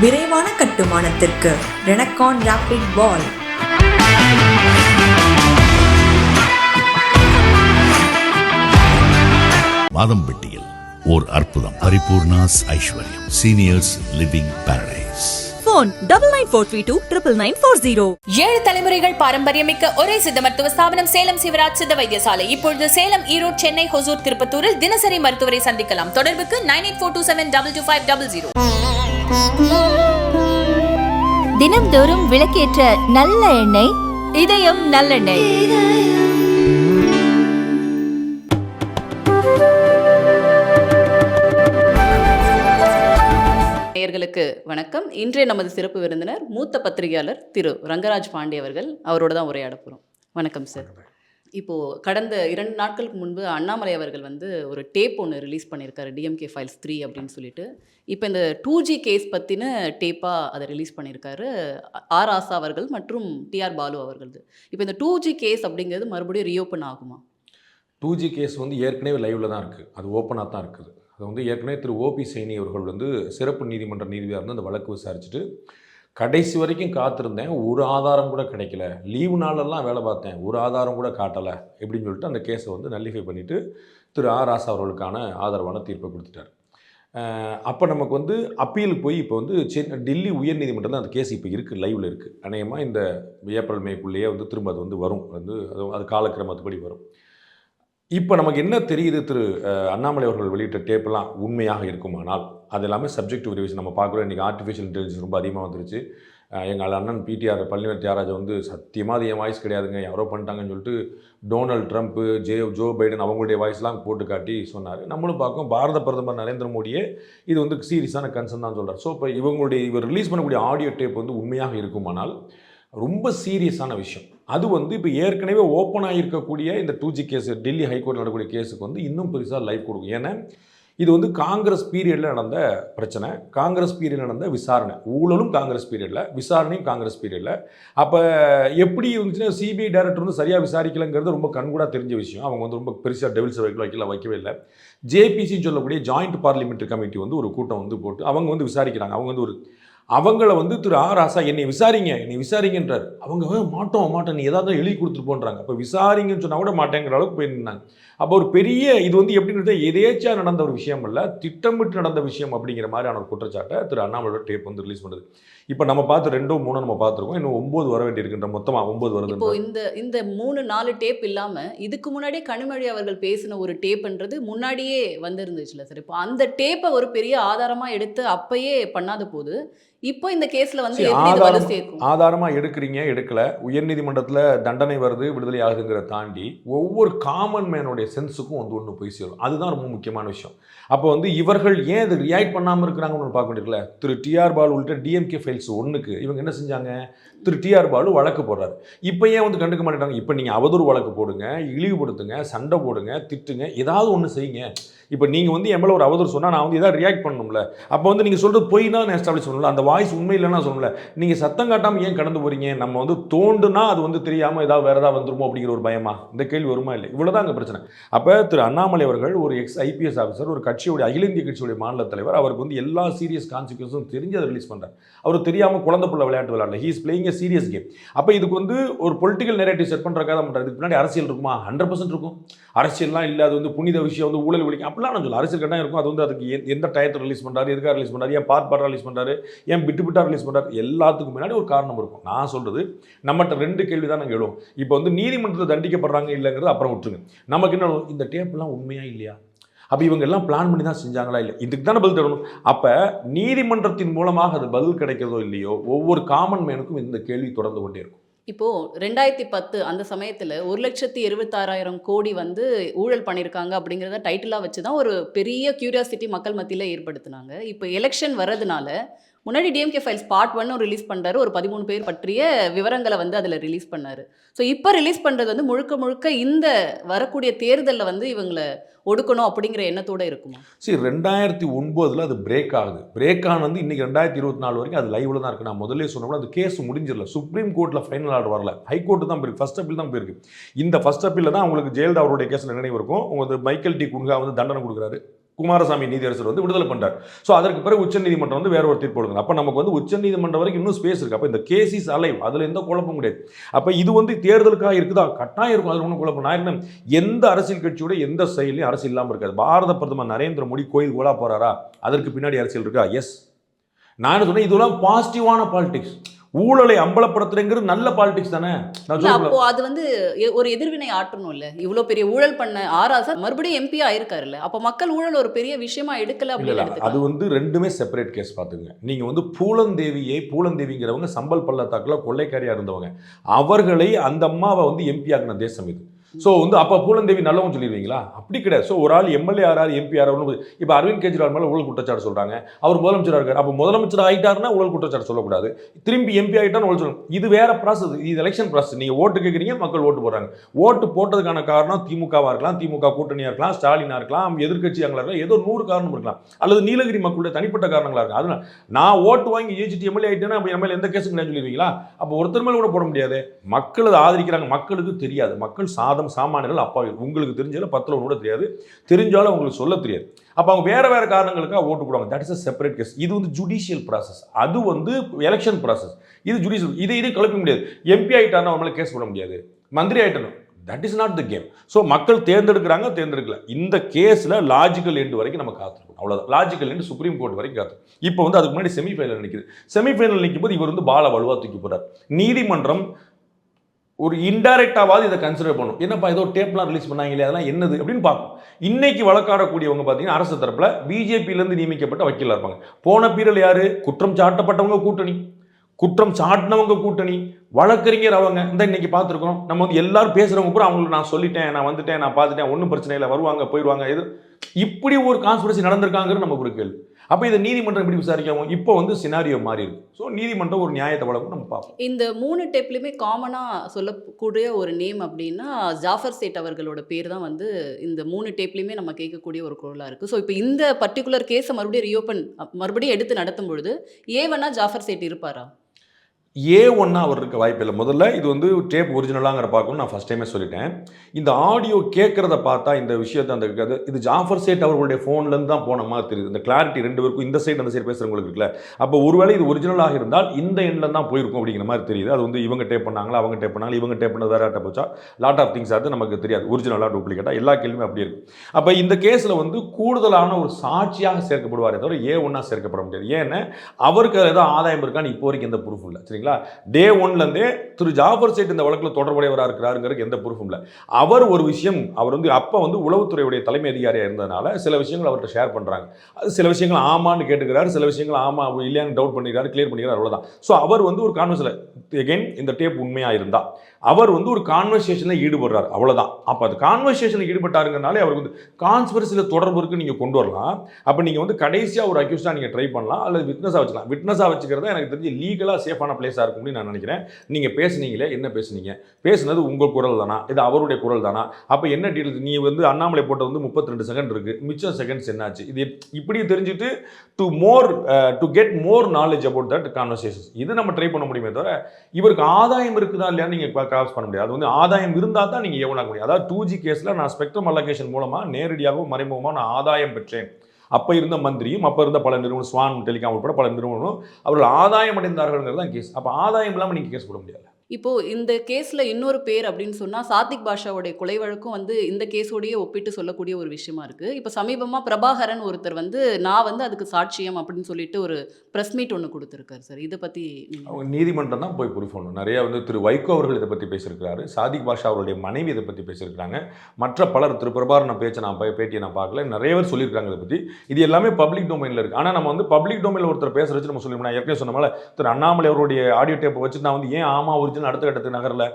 விரைவான கட்டுமானத்திற்கு ரெனக்கான் ராபிட் பால். மாதம்பட்டியில் ஓர் அற்புதம். Paripoornas Aishwaryam. Seniors living paradise phone double nine four three two triple nine four zero ஏழு தலைமுறைகள் பாரம்பரியமிக்க ஒரே சித்த மருத்துவ ஸ்தாபனம் சேலம் சிவராஜ் சித்த வைத்தியசாலை. இப்பொழுது சேலம் ஈரோடு சென்னை ஹொசூர் திருப்பத்தூரில் தினசரி மருத்துவரை சந்திக்கலாம். தொடர்புக்கு nine eight four two seven double two five double zero. தினம்தோறும் விளக்கேற்ற நல்ல எண்ணெய் இதயம் நல்லெண்ணெய். நேயர்களுக்கு வணக்கம். இன்றைய நமது சிறப்பு விருந்தினர் மூத்த பத்திரிகையாளர் திரு ரங்கராஜ் பாண்டே அவர்கள் அவரோட தான் உரையாட போகிறோம் வணக்கம் சார் இப்போது கடந்த இரண்டு நாட்களுக்கு முன்பு அண்ணாமலை அவர்கள் வந்து ஒரு டேப் ஒன்று ரிலீஸ் பண்ணியிருக்காரு டிஎம்கே ஃபைல்ஸ் த்ரீ அப்படின்னு சொல்லிட்டு. இப்போ இந்த டூ ஜி கேஸ் பற்றின டேப்பாக அதை ரிலீஸ் பண்ணியிருக்காரு ஆர் ஆசா அவர்கள் மற்றும் டிஆர் பாலு அவர்களது. இப்போ இந்த டூ ஜி கேஸ் அப்படிங்கிறது மறுபடியும் ரீஓப்பன் ஆகுமா? டூ ஜி கேஸ் வந்து ஏற்கனவே லைவில் தான் இருக்குது அது ஓப்பனாக தான் இருக்குது. அது வந்து ஏற்கனவே திரு ஓபி சைனி அவர்கள் வந்து சிறப்பு நீதிமன்ற நீதிபதியாக இருந்து அந்த வழக்கு விசாரிச்சுட்டு கடைசி வரைக்கும் காத்திருந்தேன் ஒரு ஆதாரம் கூட கிடைக்கல. லீவு நாளெல்லாம் வேலை பார்த்தேன் ஒரு ஆதாரம் கூட காட்டலை எப்படின்னு சொல்லிட்டு அந்த கேஸை வந்து நல்லிஃபை பண்ணிவிட்டு திரு ஆர் ராசா அவர்களுக்கான ஆதரவான தீர்ப்பை கொடுத்துட்டார். அப்போ நமக்கு வந்து அப்பீலுக்கு போய் இப்போ வந்து சென்னை டெல்லி உயர்நீதிமன்றத்தில் அந்த கேஸ் இப்போ இருக்குது லைவில் இருக்குது அநேகமாக இந்த ஏப்ரல் மேக்குள்ளேயே வந்து திரும்ப அது வந்து வரும். வந்து அது அது காலக்கிரமத்துப்படி வரும். இப்போ நமக்கு என்ன தெரியுது திரு அண்ணாமலை அவர்கள் வெளியிட்ட டேப்லாம் உண்மையாக இருக்குமானால்? அது எல்லாமே சப்ஜெக்ட் ரிவிஷன் நம்ம பார்க்குறோம். இன்றைக்கி ஆர்டிஃபிஷியல் இன்டெலிஜென்ஸ் ரொம்ப அதிகமாக வந்துருச்சு. எங்கள் அண்ணன் பிடிஆர் பழனிவேல் தியாகராஜ் வந்து சத்தியமாக அது என் வாய்ஸ் கிடையாதுங்க. யாரோ பண்ணிட்டாங்கன்னு சொல்லிட்டு டொனால்ட் ட்ரம்ப்பு ஜே ஜோ பைடன் அவங்களுடைய வாய்ஸ்லாம் போட்டு காட்டி சொன்னார். நம்மளும் பார்க்கும் பாரத பிரதமர் நரேந்திர மோடியே இது வந்து சீரியஸான கன்சர்ன் தான் சொல்கிறார் ஸோ இப்போ இவங்களுடைய இவர் ரிலீஸ் பண்ணக்கூடிய ஆடியோ டேப் வந்து உண்மையாக இருக்குமானால் ரொம்ப சீரியஸான விஷயம். அது வந்து இப்போ ஏற்கனவே ஓப்பன் ஆகியிருக்கக்கூடிய இந்த two G case Delhi high court நடக்கக்கூடிய கேஸுக்கு வந்து இன்னும் பெருசாக லைஃப் கொடுக்கும். ஏன்னா இது வந்து காங்கிரஸ் பீரியடில் நடந்த பிரச்சனை. காங்கிரஸ் பீரியட் நடந்த விசாரணை. ஊழலும் காங்கிரஸ் பீரியடில் விசாரணையும் காங்கிரஸ் பீரியடில் அப்போ எப்படி இருந்துச்சுன்னா சிபிஐ டைரக்டர் வந்து சரியாக விசாரிக்கலங்கிறது ரொம்ப கண்கூடாக தெரிஞ்ச விஷயம். அவங்க வந்து ரொம்ப பெருசாக டெவில்ஸ் வைக்கல வைக்கல வைக்கவே இல்லை. ஜேபிசின்னு சொல்லக்கூடிய ஜாயிண்ட் பார்லிமெண்ட்ரி கமிட்டி வந்து ஒரு கூட்டம் வந்து போட்டு அவங்க வந்து விசாரிக்கிறாங்க. அவங்க வந்து ஒரு அவங்கள வந்து திரு ஆர் ராசா என்னை விசாரிங்க என்னை விசாரிங்கன்றார். அவங்க மாட்டோம் மாட்டோம் நீ ஏதாவது எழுதி கொடுத்துட்டு போன்றாங்க. அப்போ விசாரிங்கன்னு சொன்னால் கூட மாட்டேங்கிற அளவுக்கு போயிருந்தாங்க. அப்போ ஒரு பெரிய இது வந்து எப்படின்னு எதேச்சா நடந்த ஒரு விஷயம் இல்லை திட்டமிட்டு நடந்த விஷயம் அப்படிங்கிற மாதிரியான ஒரு குற்றச்சாட்டை திரு அண்ணாமலையோட டேப் வந்து ரிலீஸ் பண்ணுது. இப்போ நம்ம பார்த்து ரெண்டோ மூணோ நம்ம பார்த்துருக்கோம். இன்னும் ஒம்பது வர வேண்டியிருக்கின்ற மொத்தமாக ஒம்பது வருது இப்போ இந்த இந்த மூணு நாலு டேப் இல்லாமல் இதுக்கு முன்னாடியே கனிமொழி அவர்கள் பேசின ஒரு டேப்ன்றது முன்னாடியே வந்திருந்துச்சுல சார். இப்போ அந்த டேப்பை ஒரு பெரிய ஆதாரமாக எடுத்து அப்பயே பண்ணாத போது இப்போ இந்த கேஸ்ல வந்து ஆதாரம் ஆதாரமாக எடுக்கிறீங்க எடுக்கல. உயர்நீதிமன்றத்தில் தண்டனை வருது விடுதலை ஆகுதுங்கிறத தாண்டி ஒவ்வொரு காமன் மேனுடைய சென்ஸுக்கும் வந்து ஒன்று போய் சேரும். அதுதான் ரொம்ப முக்கியமான விஷயம். அப்போ வந்து இவர்கள் ஏன் இது ரியாக்ட் பண்ணாமல் இருக்கிறாங்கன்னு பார்க்க வேண்டியிருக்கல திரு டிஆர் பாலு உள்ளிட்ட டிஎம்கே ஃபைல்ஸ் ஒன்றுக்கு இவங்க என்ன செஞ்சாங்க? திரு டிஆர் பாலு வழக்கு போடுறாரு. இப்போ ஏன் வந்து கண்டுக்க மாட்டேங்கிறாங்க இப்போ நீங்கள் அவதூறு வழக்கு போடுங்க இழிவுபடுத்துங்க சண்டை போடுங்க திட்டுங்க ஏதாவது ஒன்று செய்யுங்க. இப்போ நீங்கள் வந்து என் மேலே ஒரு அவதூறு சொன்னால் நான் வந்து எதாவது ரியாக்ட் பண்ணணும்ல. அப்போ வந்து நீங்கள் சொல்கிறது பொய் தான் நான் எஸ்டாப்ளிஷ் பண்ணல அந்த வாய்ஸ் உண்மை இல்லைன்னா சொல்லல. நீங்கள் சத்தம் காட்டாமல் ஏன் கடந்து போகிறீங்க நம்ம வந்து தோண்டுனா அது வந்து தெரியாமல் ஏதாவது வேறு ஏதாவது வந்துருமோ அப்படிங்கிற ஒரு பயமா? இந்த கேள்வி வருமா இல்லை இவ்வளோ அங்கே பிரச்சனை. அப்போ திரு அண்ணாமலை அவர்கள் ஒரு எக்ஸ் ஐபிஎஸ் ஆஃபீஸர் ஒரு கட்சியுடைய அகில இந்திய கட்சியுடைய மாநில தலைவர் அவருக்கு வந்து எல்லா சீரியஸ் கான்சிக்வன்ஸும் தெரிஞ்சு அதை ரிலீஸ் பண்ணுறார் அவர் தெரியாமல் குழந்தை பிள்ளை விளையாட்டு விளையாடல. He is playing a serious game அப்போ இதுக்கு வந்து ஒரு பொலிட்டிக்கல் நெரேட்டிவ் செட் பண்ணுறக்காக தான் பண்ணுறாரு இதுக்கு பின்னாடி அரசியல் இருக்குமா? ஹண்ட்ரட் பர்சன்ட் இருக்கும். அரசியல்லாம் இல்லை. அது வந்து புனித விஷயம் வந்து ஊழல் ஒழிக்கும் அப்படிலாம் நான் சொல்ல அரசியல் கட்டாயம் இருக்கும். அது வந்து அதுக்கு எந்த- டயத்தில் ரிலீஸ் பண்ணுறாரு எதுக்காக ரிலீஸ் பண்ணுறாரு ஏன் பார்ட் பார்ட்டாக ரிலீஸ் பண்ணுறாரு ஏன் பிட்டு பிட்டாக ரிலீஸ் பண்ணுறாரு எல்லாத்துக்கும் முன்னாடி ஒரு காரணம் இருக்கும். நான் சொல்கிறது நம்மகிட்ட ரெண்டு கேள்வி தான் நாங்கள் எழுவோம். இப்போ வந்து நீதிமன்றத்தில் தண்டிக்கப்படுறாங்க இல்லைங்கிறது அப்புறம் விட்டுருங்க. நமக்கு என்ன இந்த டேப்லாம் உண்மையாக இல்லையா? அப்போ இவங்க எல்லாம் பிளான் பண்ணி தான் செஞ்சாங்களா இல்லை இதுக்கு தானே பதில் தரணும். அப்போ நீதிமன்றத்தின் மூலமாக அது பதில் கிடைக்கிறதோ இல்லையோ ஒவ்வொரு காமன் மேனுக்கும் இந்த கேள்வி தொடர்ந்து கொண்டே இருக்கும். இப்போது ரெண்டாயிரத்தி பத்து அந்த சமயத்தில் ஒரு லட்சத்தி இருபத்தாறாயிரம் கோடி வந்து ஊழல் பண்ணியிருக்காங்க அப்படிங்கிறத டைட்டிலாக வச்சு தான் ஒரு பெரிய க்யூரியாசிட்டி மக்கள் மத்தியில் ஏற்படுத்தினாங்க. இப்போ எலெக்ஷன் வர்றதுனால முன்னாடி டிஎம்கே ஃபைல்ஸ் பார்ட் ஒன்னும் ரிலீஸ் பண்ணுறாரு ஒரு பதிமூணு பேர் பற்றிய விவரங்களை வந்து அதில் ரிலீஸ் பண்ணாரு. ஸோ இப்போ ரிலீஸ் பண்ணுறது வந்து முழுக்க முழுக்க இந்த வரக்கூடிய தேர்தலில் வந்து இவங்களை ஒடுக்கணும் அப்படிங்கிற எண்ணத்தோடு இருக்குமா? சரி ரெண்டாயிரத்தி ஒன்பதில் அது பிரேக் ஆகுது. பிரேக் ஆனது இன்னைக்கு ரெண்டாயிரத்தி இருபத்தி நாலு வரைக்கும் அது லைவில் தான் இருக்குது நான் முதல்ல சொன்னோம்னா அந்த கேஸ் முடிஞ்சிடல. சுப்ரீம் கோர்ட்டில் ஃபைனல் ஆர்டர் வரல. ஹைகோர்ட்டு தான் போயிருக்கு. ஃபஸ்ட் அப்பீல் தான் போயிருக்கு. இந்த ஃபர்ஸ்ட் அப்பீலில் தான் உங்களுக்கு ஜெயலலிதா அவருடைய கேஸில் நினைவு இருக்கும். உங்களுக்கு மைக்கேல் டி குன்ஹா வந்து தண்டனை கொடுக்குறாரு. குமாரசாமி நீதியரசர் வந்து விடுதலை பண்ணுறார் ஸோ அதற்கு பிறகு உச்சநீதிமன்றம் வந்து வேற ஒரு தீர்ப்பு கொடுங்க அப்போ நமக்கு வந்து உச்சநீதிமன்றம் வரைக்கும் இன்னும் ஸ்பேஸ் இருக்குது அப்போ இந்த கேஸ் இஸ் அலைவ் அதில் எந்த குழப்பமும் கிடையாது. அப்போ இது வந்து தேர்தலுக்காக இருக்குதா? கட்டாயம் இருக்கும். அதில் ஒன்றும் குழப்பம். நான் என்ன எந்த அரசியல் கட்சியோட எந்த செயலையும் அரசியல் இல்லாமல் இருக்காது. பாரத பிரதமர் நரேந்திர மோடி கோயில் கோலா போகிறாரா அதற்கு பின்னாடி அரசியல் இருக்கா? எஸ் நான் சொன்னேன் இதெல்லாம் பாசிட்டிவான பாலிடிக்ஸ் ஊழலை அம்பலப்படுத்துறேங்கிறது நல்ல பாலிடிக்ஸ் தானே? இல்ல அப்போ அது வந்து ஒரு எதிர்வினை ஆற்றணும் இல்ல இவ்வளவு பெரிய ஊழல் பண்ண ஆராசா மறுபடியும் எம்பி ஆயிருக்காருல்ல அப்ப மக்கள் ஊழல் ஒரு பெரிய விஷயமா எடுக்கல இல்ல அப்படின்னு இல்ல அது வந்து ரெண்டுமே செப்பரேட் கேஸ் பார்த்துங்க. நீங்க வந்து பூலந்தேவியை பூலந்தேவிங்கிறவங்க சம்பல் பள்ளத்தாக்குல கொள்ளைக்காரியா இருந்தவங்க. அவர்களை அந்த அம்மாவை வந்து எம்பி ஆக்கின தேசம் இது. ஸோ வந்து அப்போ பூலந்தேவி நல்லவங்க சொல்லிடுவீங்களா அப்படி கிடையாது. ஸோ ஒரு ஆள் எம்எல்ஏ ஆறாரு எம்பி ஆறாரு இப்போ அரவிந்த் கெஜ்ரிவால் மேலே ஊழல் குற்றச்சாட்டு சொல்கிறாங்க அவர் முதலமைச்சராக இருக்கார். அப்போ முதலமைச்சர் ஆகிட்டாருன்னா ஊழல் குற்றச்சாட்டு சொல்லக்கூடாது. திரும்பி எம்பி ஆகிட்டான்னு ஊழல் சொல்லணும் இது வேற ப்ராசஸ் இது எலெக்ஷன் ப்ராசஸ் நீங்கள் ஓட்டு கேட்குறீங்க மக்கள் ஓட்டு போடுறாங்க. ஓட்டு போட்டதுக்கான காரணம் திமுகவாக இருக்கலாம் திமுக கூட்டணியாக இருக்கலாம் ஸ்டாலினாக இருக்கலாம் எதிர்க்கட்சியாக இருக்கலாம் ஏதோ நூறு காரணம் இருக்கலாம். அல்லது நீலகிரி மக்களுடைய தனிப்பட்ட காரணங்களாக இருக்கலாம். அதனால நான் ஓட்டு வாங்கி ஜெயிச்சிட்டு எம்எல்ஏ ஆகிட்டேன்னா அப்போ எம்எல்ஏ எந்த கேஸும் கிடையாது சொல்லிடுவீங்களா அப்போ ஒருத்தர் மேலே கூட போட முடியாது. மக்கள் அதை ஆதரிக்கிறாங்க. மக்களுக்கு தெரியாது. மக்கள் சாதம் சாமானியர்கள் அப்பாவிகள் உங்களுக்கு தெரிஞ்சாலும் பத்தில் ஒன்று கூட தெரியாது. தெரிஞ்சாலும் அவங்களுக்கு சொல்ல தெரியாது. அப்போ அவங்க வேற வேற காரணங்களுக்காக ஓட்டு போடுவாங்க. That is a separate case இது வந்து ஜுடிஷியல் ப்ராசஸ் அது வந்து எலெக்ஷன் ப்ராசஸ் இது ஜுடிஷியல் இதை இதை கலப்பிக்க முடியாது. எம்பி ஆகிட்டாருன்னா அவங்களால கேஸ் போட முடியாது. மந்திரி ஆகிட்டணும் that is not the game so மக்கள் தேர்ந்தெடுக்கிறாங்க தேர்ந்தெடுக்கல. இந்த கேஸில் லாஜிக்கல் எண்டு வரைக்கும் நம்ம காத்திருக்கோம் அவ்வளோதான் லாஜிக்கல் எண்டு சுப்ரீம் கோர்ட் வரைக்கும் காத்து இப்போ வந்து அதுக்கு முன்னாடி செமிஃபைனல் நிற்கிது செமிஃபைனல் நிற்கும் போது இவர் வந்து பால வலுவா தூக்கி போகிறார் நீதிமன்றம் ஒரு இன்டைரக்டாவது இதை கன்சிடர் பண்ணும். என்னப்பா ஏதோ டேப்லாம் ரிலீஸ் பண்ணாங்களே அதெல்லாம் என்னது அப்படின்னு பார்ப்போம் இன்னைக்கு வழக்காடக்கூடியவங்க பார்த்தீங்கன்னா அரசு தரப்பில் பிஜேபியிலேருந்து நியமிக்கப்பட்ட வக்கீலாக இருப்பாங்க. போன பீரியல் யார்? குற்றம் சாட்டப்பட்டவங்க கூட்டணி. குற்றம் சாட்டினவங்க கூட்டணி. வழக்கறிஞர் அவங்க. இந்த இன்னைக்கு பார்த்துருக்கோம் நம்ம வந்து எல்லாரும் பேசுகிறவங்க கூட அவங்களுக்கு நான் சொல்லிட்டேன் நான் வந்துட்டேன் நான் பார்த்துட்டேன் ஒன்றும் பிரச்சனை இல்லை வருவாங்க போயிடுவாங்க இது இப்படி ஒரு கான்ஸ்பிரசி நடந்திருக்காங்கன்னு நமக்கு ஒரு கேள்வி. அப்போ இதை நீதிமன்றம் எப்படி விசாரிக்கவும்? இப்போ வந்து சினாரியோ மாறி இருக்கு. ஸோ நீதிமன்றம் ஒரு நியாயத்தை வழங்கும் நம்ம பார்ப்போம். இந்த மூணு டேப்லையுமே காமனாக சொல்லக்கூடிய ஒரு நேம் அப்படின்னா ஜாஃபர் சேட் அவர்களோட பேர் தான் வந்து இந்த மூணு டேப்லையுமே நம்ம கேட்கக்கூடிய ஒரு குரலாக இருக்குது ஸோ இப்போ இந்த பர்டிகுலர் கேஸை மறுபடியும் ரீஓப்பன் மறுபடியும் எடுத்து நடத்தும் பொழுது ஏவனா ஜாஃபர் சேட் இருப்பாரா? ஏ ஒன்றா அவர் இருக்க வாய்ப்பில்லை. முதல்ல இது வந்து டேப் ஒரிஜினலாங்கிற பார்க்கணும் நான் ஃபஸ்ட் டைமே சொல்லிட்டேன். இந்த ஆடியோ கேட்குறத பார்த்தா இந்த விஷயத்தை அந்த இது ஜாஃபர் சேட் அவர்களுடைய ஃபோன்லேருந்து தான் போன மாதிரி தெரியுது. இந்த கிளாரிட்டி ரெண்டு பேருக்கும் இந்த சைடு அந்த சைடு பேசுகிறவங்களுக்கு இருக்குல்ல. அப்போ ஒருவேளை இது ஒரிஜினலாக இருந்தால் இந்த எண்ணில் தான் போயிருக்கும் அப்படிங்கிற மாதிரி தெரியுது. அது வந்து இவங்க டேப் பண்ணாங்களா அவங்க டேப் பண்ணாங்களா இவங்க டேப் பண்ணது வேறு டேப் போச்சா? லாட் ஆஃப் திங்ஸ் அது நமக்கு தெரியாது. ஒரிஜினலாக டூப்ளிகேட்டாக எல்லா கேள்வியும் அப்படி இருக்கு. அப்போ இந்த கேஸில் வந்து கூடுதலான ஒரு சாட்சியாக சேர்க்கப்படுவாரே தவிர ஏ ஒன்றா சேர்க்கப்பட முடியாது. ஏன்னா அவருக்கு ஏதாவது ஆதாயம் இருக்கான்னு இப்போ வரைக்கும் எந்த ப்ரூஃப் இல்லை. சரிங்களா? டே ஒன்லேருந்தே திரு ஜாஃபர் சேட் இந்த வழக்கில் தொடர்புடையவராக இருக்கிறாருங்கிறது எந்த ப்ரூஃபும் இல்லை. அவர் ஒரு விஷயம் அவர் வந்து அப்போ வந்து உளவுத்துறையுடைய தலைமை அதிகாரியாக இருந்ததுனால சில விஷயங்கள் அவர்கிட்ட ஷேர் பண்ணுறாங்க அது சில விஷயங்கள் ஆமான்னு கேட்டுக்கிறாரு சில விஷயங்கள் ஆமா இல்லையான்னு டவுட் பண்ணிக்கிறாரு கிளியர் பண்ணிக்கிறார் அவ்வளோதான் ஸோ அவர் வந்து ஒரு கான்வர்ஸில் எகைன் இந்த டேப் உண்மையாக இருந்தால் அவர் வந்து ஒரு கான்வர்சேஷனில் ஈடுபடுறார் அவ்வளோதான் அப்போ அது கான்வர்சேஷனில் ஈடுபட்டாருங்கனாலே அவருக்கு வந்து கான்ஸ்பிரசியில் தொடர்பு இருக்குது நீங்கள் கொண்டு வரலாம். அப்போ நீங்கள் வந்து கடைசியாக ஒரு அக்யூஸ்டாக நீங்கள் ட்ரை பண்ணலாம் அல்லது விட்னஸாக வச்சுக்கலாம். விட்னஸாக வச்சுக்கிறதா எனக்கு தெரிஞ்சு லீகலாக சேஃபான பிளேஸ் இருக்கும் நான் நினைக்கிறேன். நீங்கள் பேசுனீங்களே என்ன பேசுனீங்க? பேசுனது உங்கள் குரல் தானா? இது அவருடைய குரல் தானா? அப்போ என்ன டீட்டெயில் நீ வந்து அண்ணாமலை போட்ட வந்து முப்பத்தி ரெண்டு செகண்ட் இருக்குது மிச்சம் செகண்ட்ஸ் என்னாச்சு? இது இப்படி தெரிஞ்சுட்டு to more to get more knowledge about that conversations இது நம்ம ட்ரை பண்ண முடியுமே தவிர இவருக்கு ஆதாயம் இருக்குதா இல்லையான்னு நீங்கள் கிராஸ் பண்ண முடியாது. அது வந்து ஆதாயம் இருந்தால் தான் நீங்கள் எவனாக முடியும். அதாவது டூ ஜி கேஸில் நான் ஸ்பெக்ட்ரம் அலோகேஷன் மூலமாக நேரடியாகவும் மறைமுகமாக நான் ஆதாயம் பெற்றேன். அப்போ இருந்த மந்திரியும் அப்போ இருந்த பல நிறுவனம் ஸ்வான் டெலிகாம் உட்பட பல நிறுவனங்களும் அவர்கள் ஆதாயம் அடைந்தார்கள்ங்கிறது தான் கேஸ் அப்போ ஆதாயம் இல்லாமல் நீங்கள் கேஸ் போட முடியாது இப்போது இந்த கேஸில் இன்னொரு பேர் அப்படின்னு சொன்னால் சாத்திக் பாஷாவுடைய கொலை வழக்கும் வந்து இந்த கேஸோடையே ஒப்பிட்டு சொல்லக்கூடிய ஒரு விஷயமா இருக்குது இப்போ சமீபமாக பிரபாகரன் ஒருத்தர் வந்து நான் வந்து அதுக்கு சாட்சியம் அப்படின்னு சொல்லிட்டு ஒரு ப்ரெஸ் மீட் ஒன்று கொடுத்துருக்காரு சார். இதை பற்றி அவங்க நீதிமன்றம் தான் போய் ப்ரூஃப் பண்ணணும். நிறைய வந்து திரு வைகோ அவர்கள் இதை பற்றி பேசியிருக்கிறாரு. சாதிக் பாஷா அவருடைய மனைவி இதை பற்றி பேசியிருக்கிறாங்க. மற்ற பலர் திரு பிரபாகரன் பேச்சை நான் பேட்டியை நான் பார்க்கல. நிறைய பேர் சொல்லியிருக்காங்க இதை பற்றி இது எல்லாமே பப்ளிக் டொமைனில் இருக்குது ஆனால் நம்ம வந்து பப்ளிக் டொமைனில் ஒருத்தர் பேசுகிற வச்சு நம்ம சொல்லிடுவோம் நான் ஏற்கனவே சொன்ன திரு அண்ணாமலை அவருடைய ஆடியோ டேப்பை வச்சு நான் வந்து ஏன் ஆமா ஒரிஜினல் அடுத்த கட்டத்துக்கு நகரல.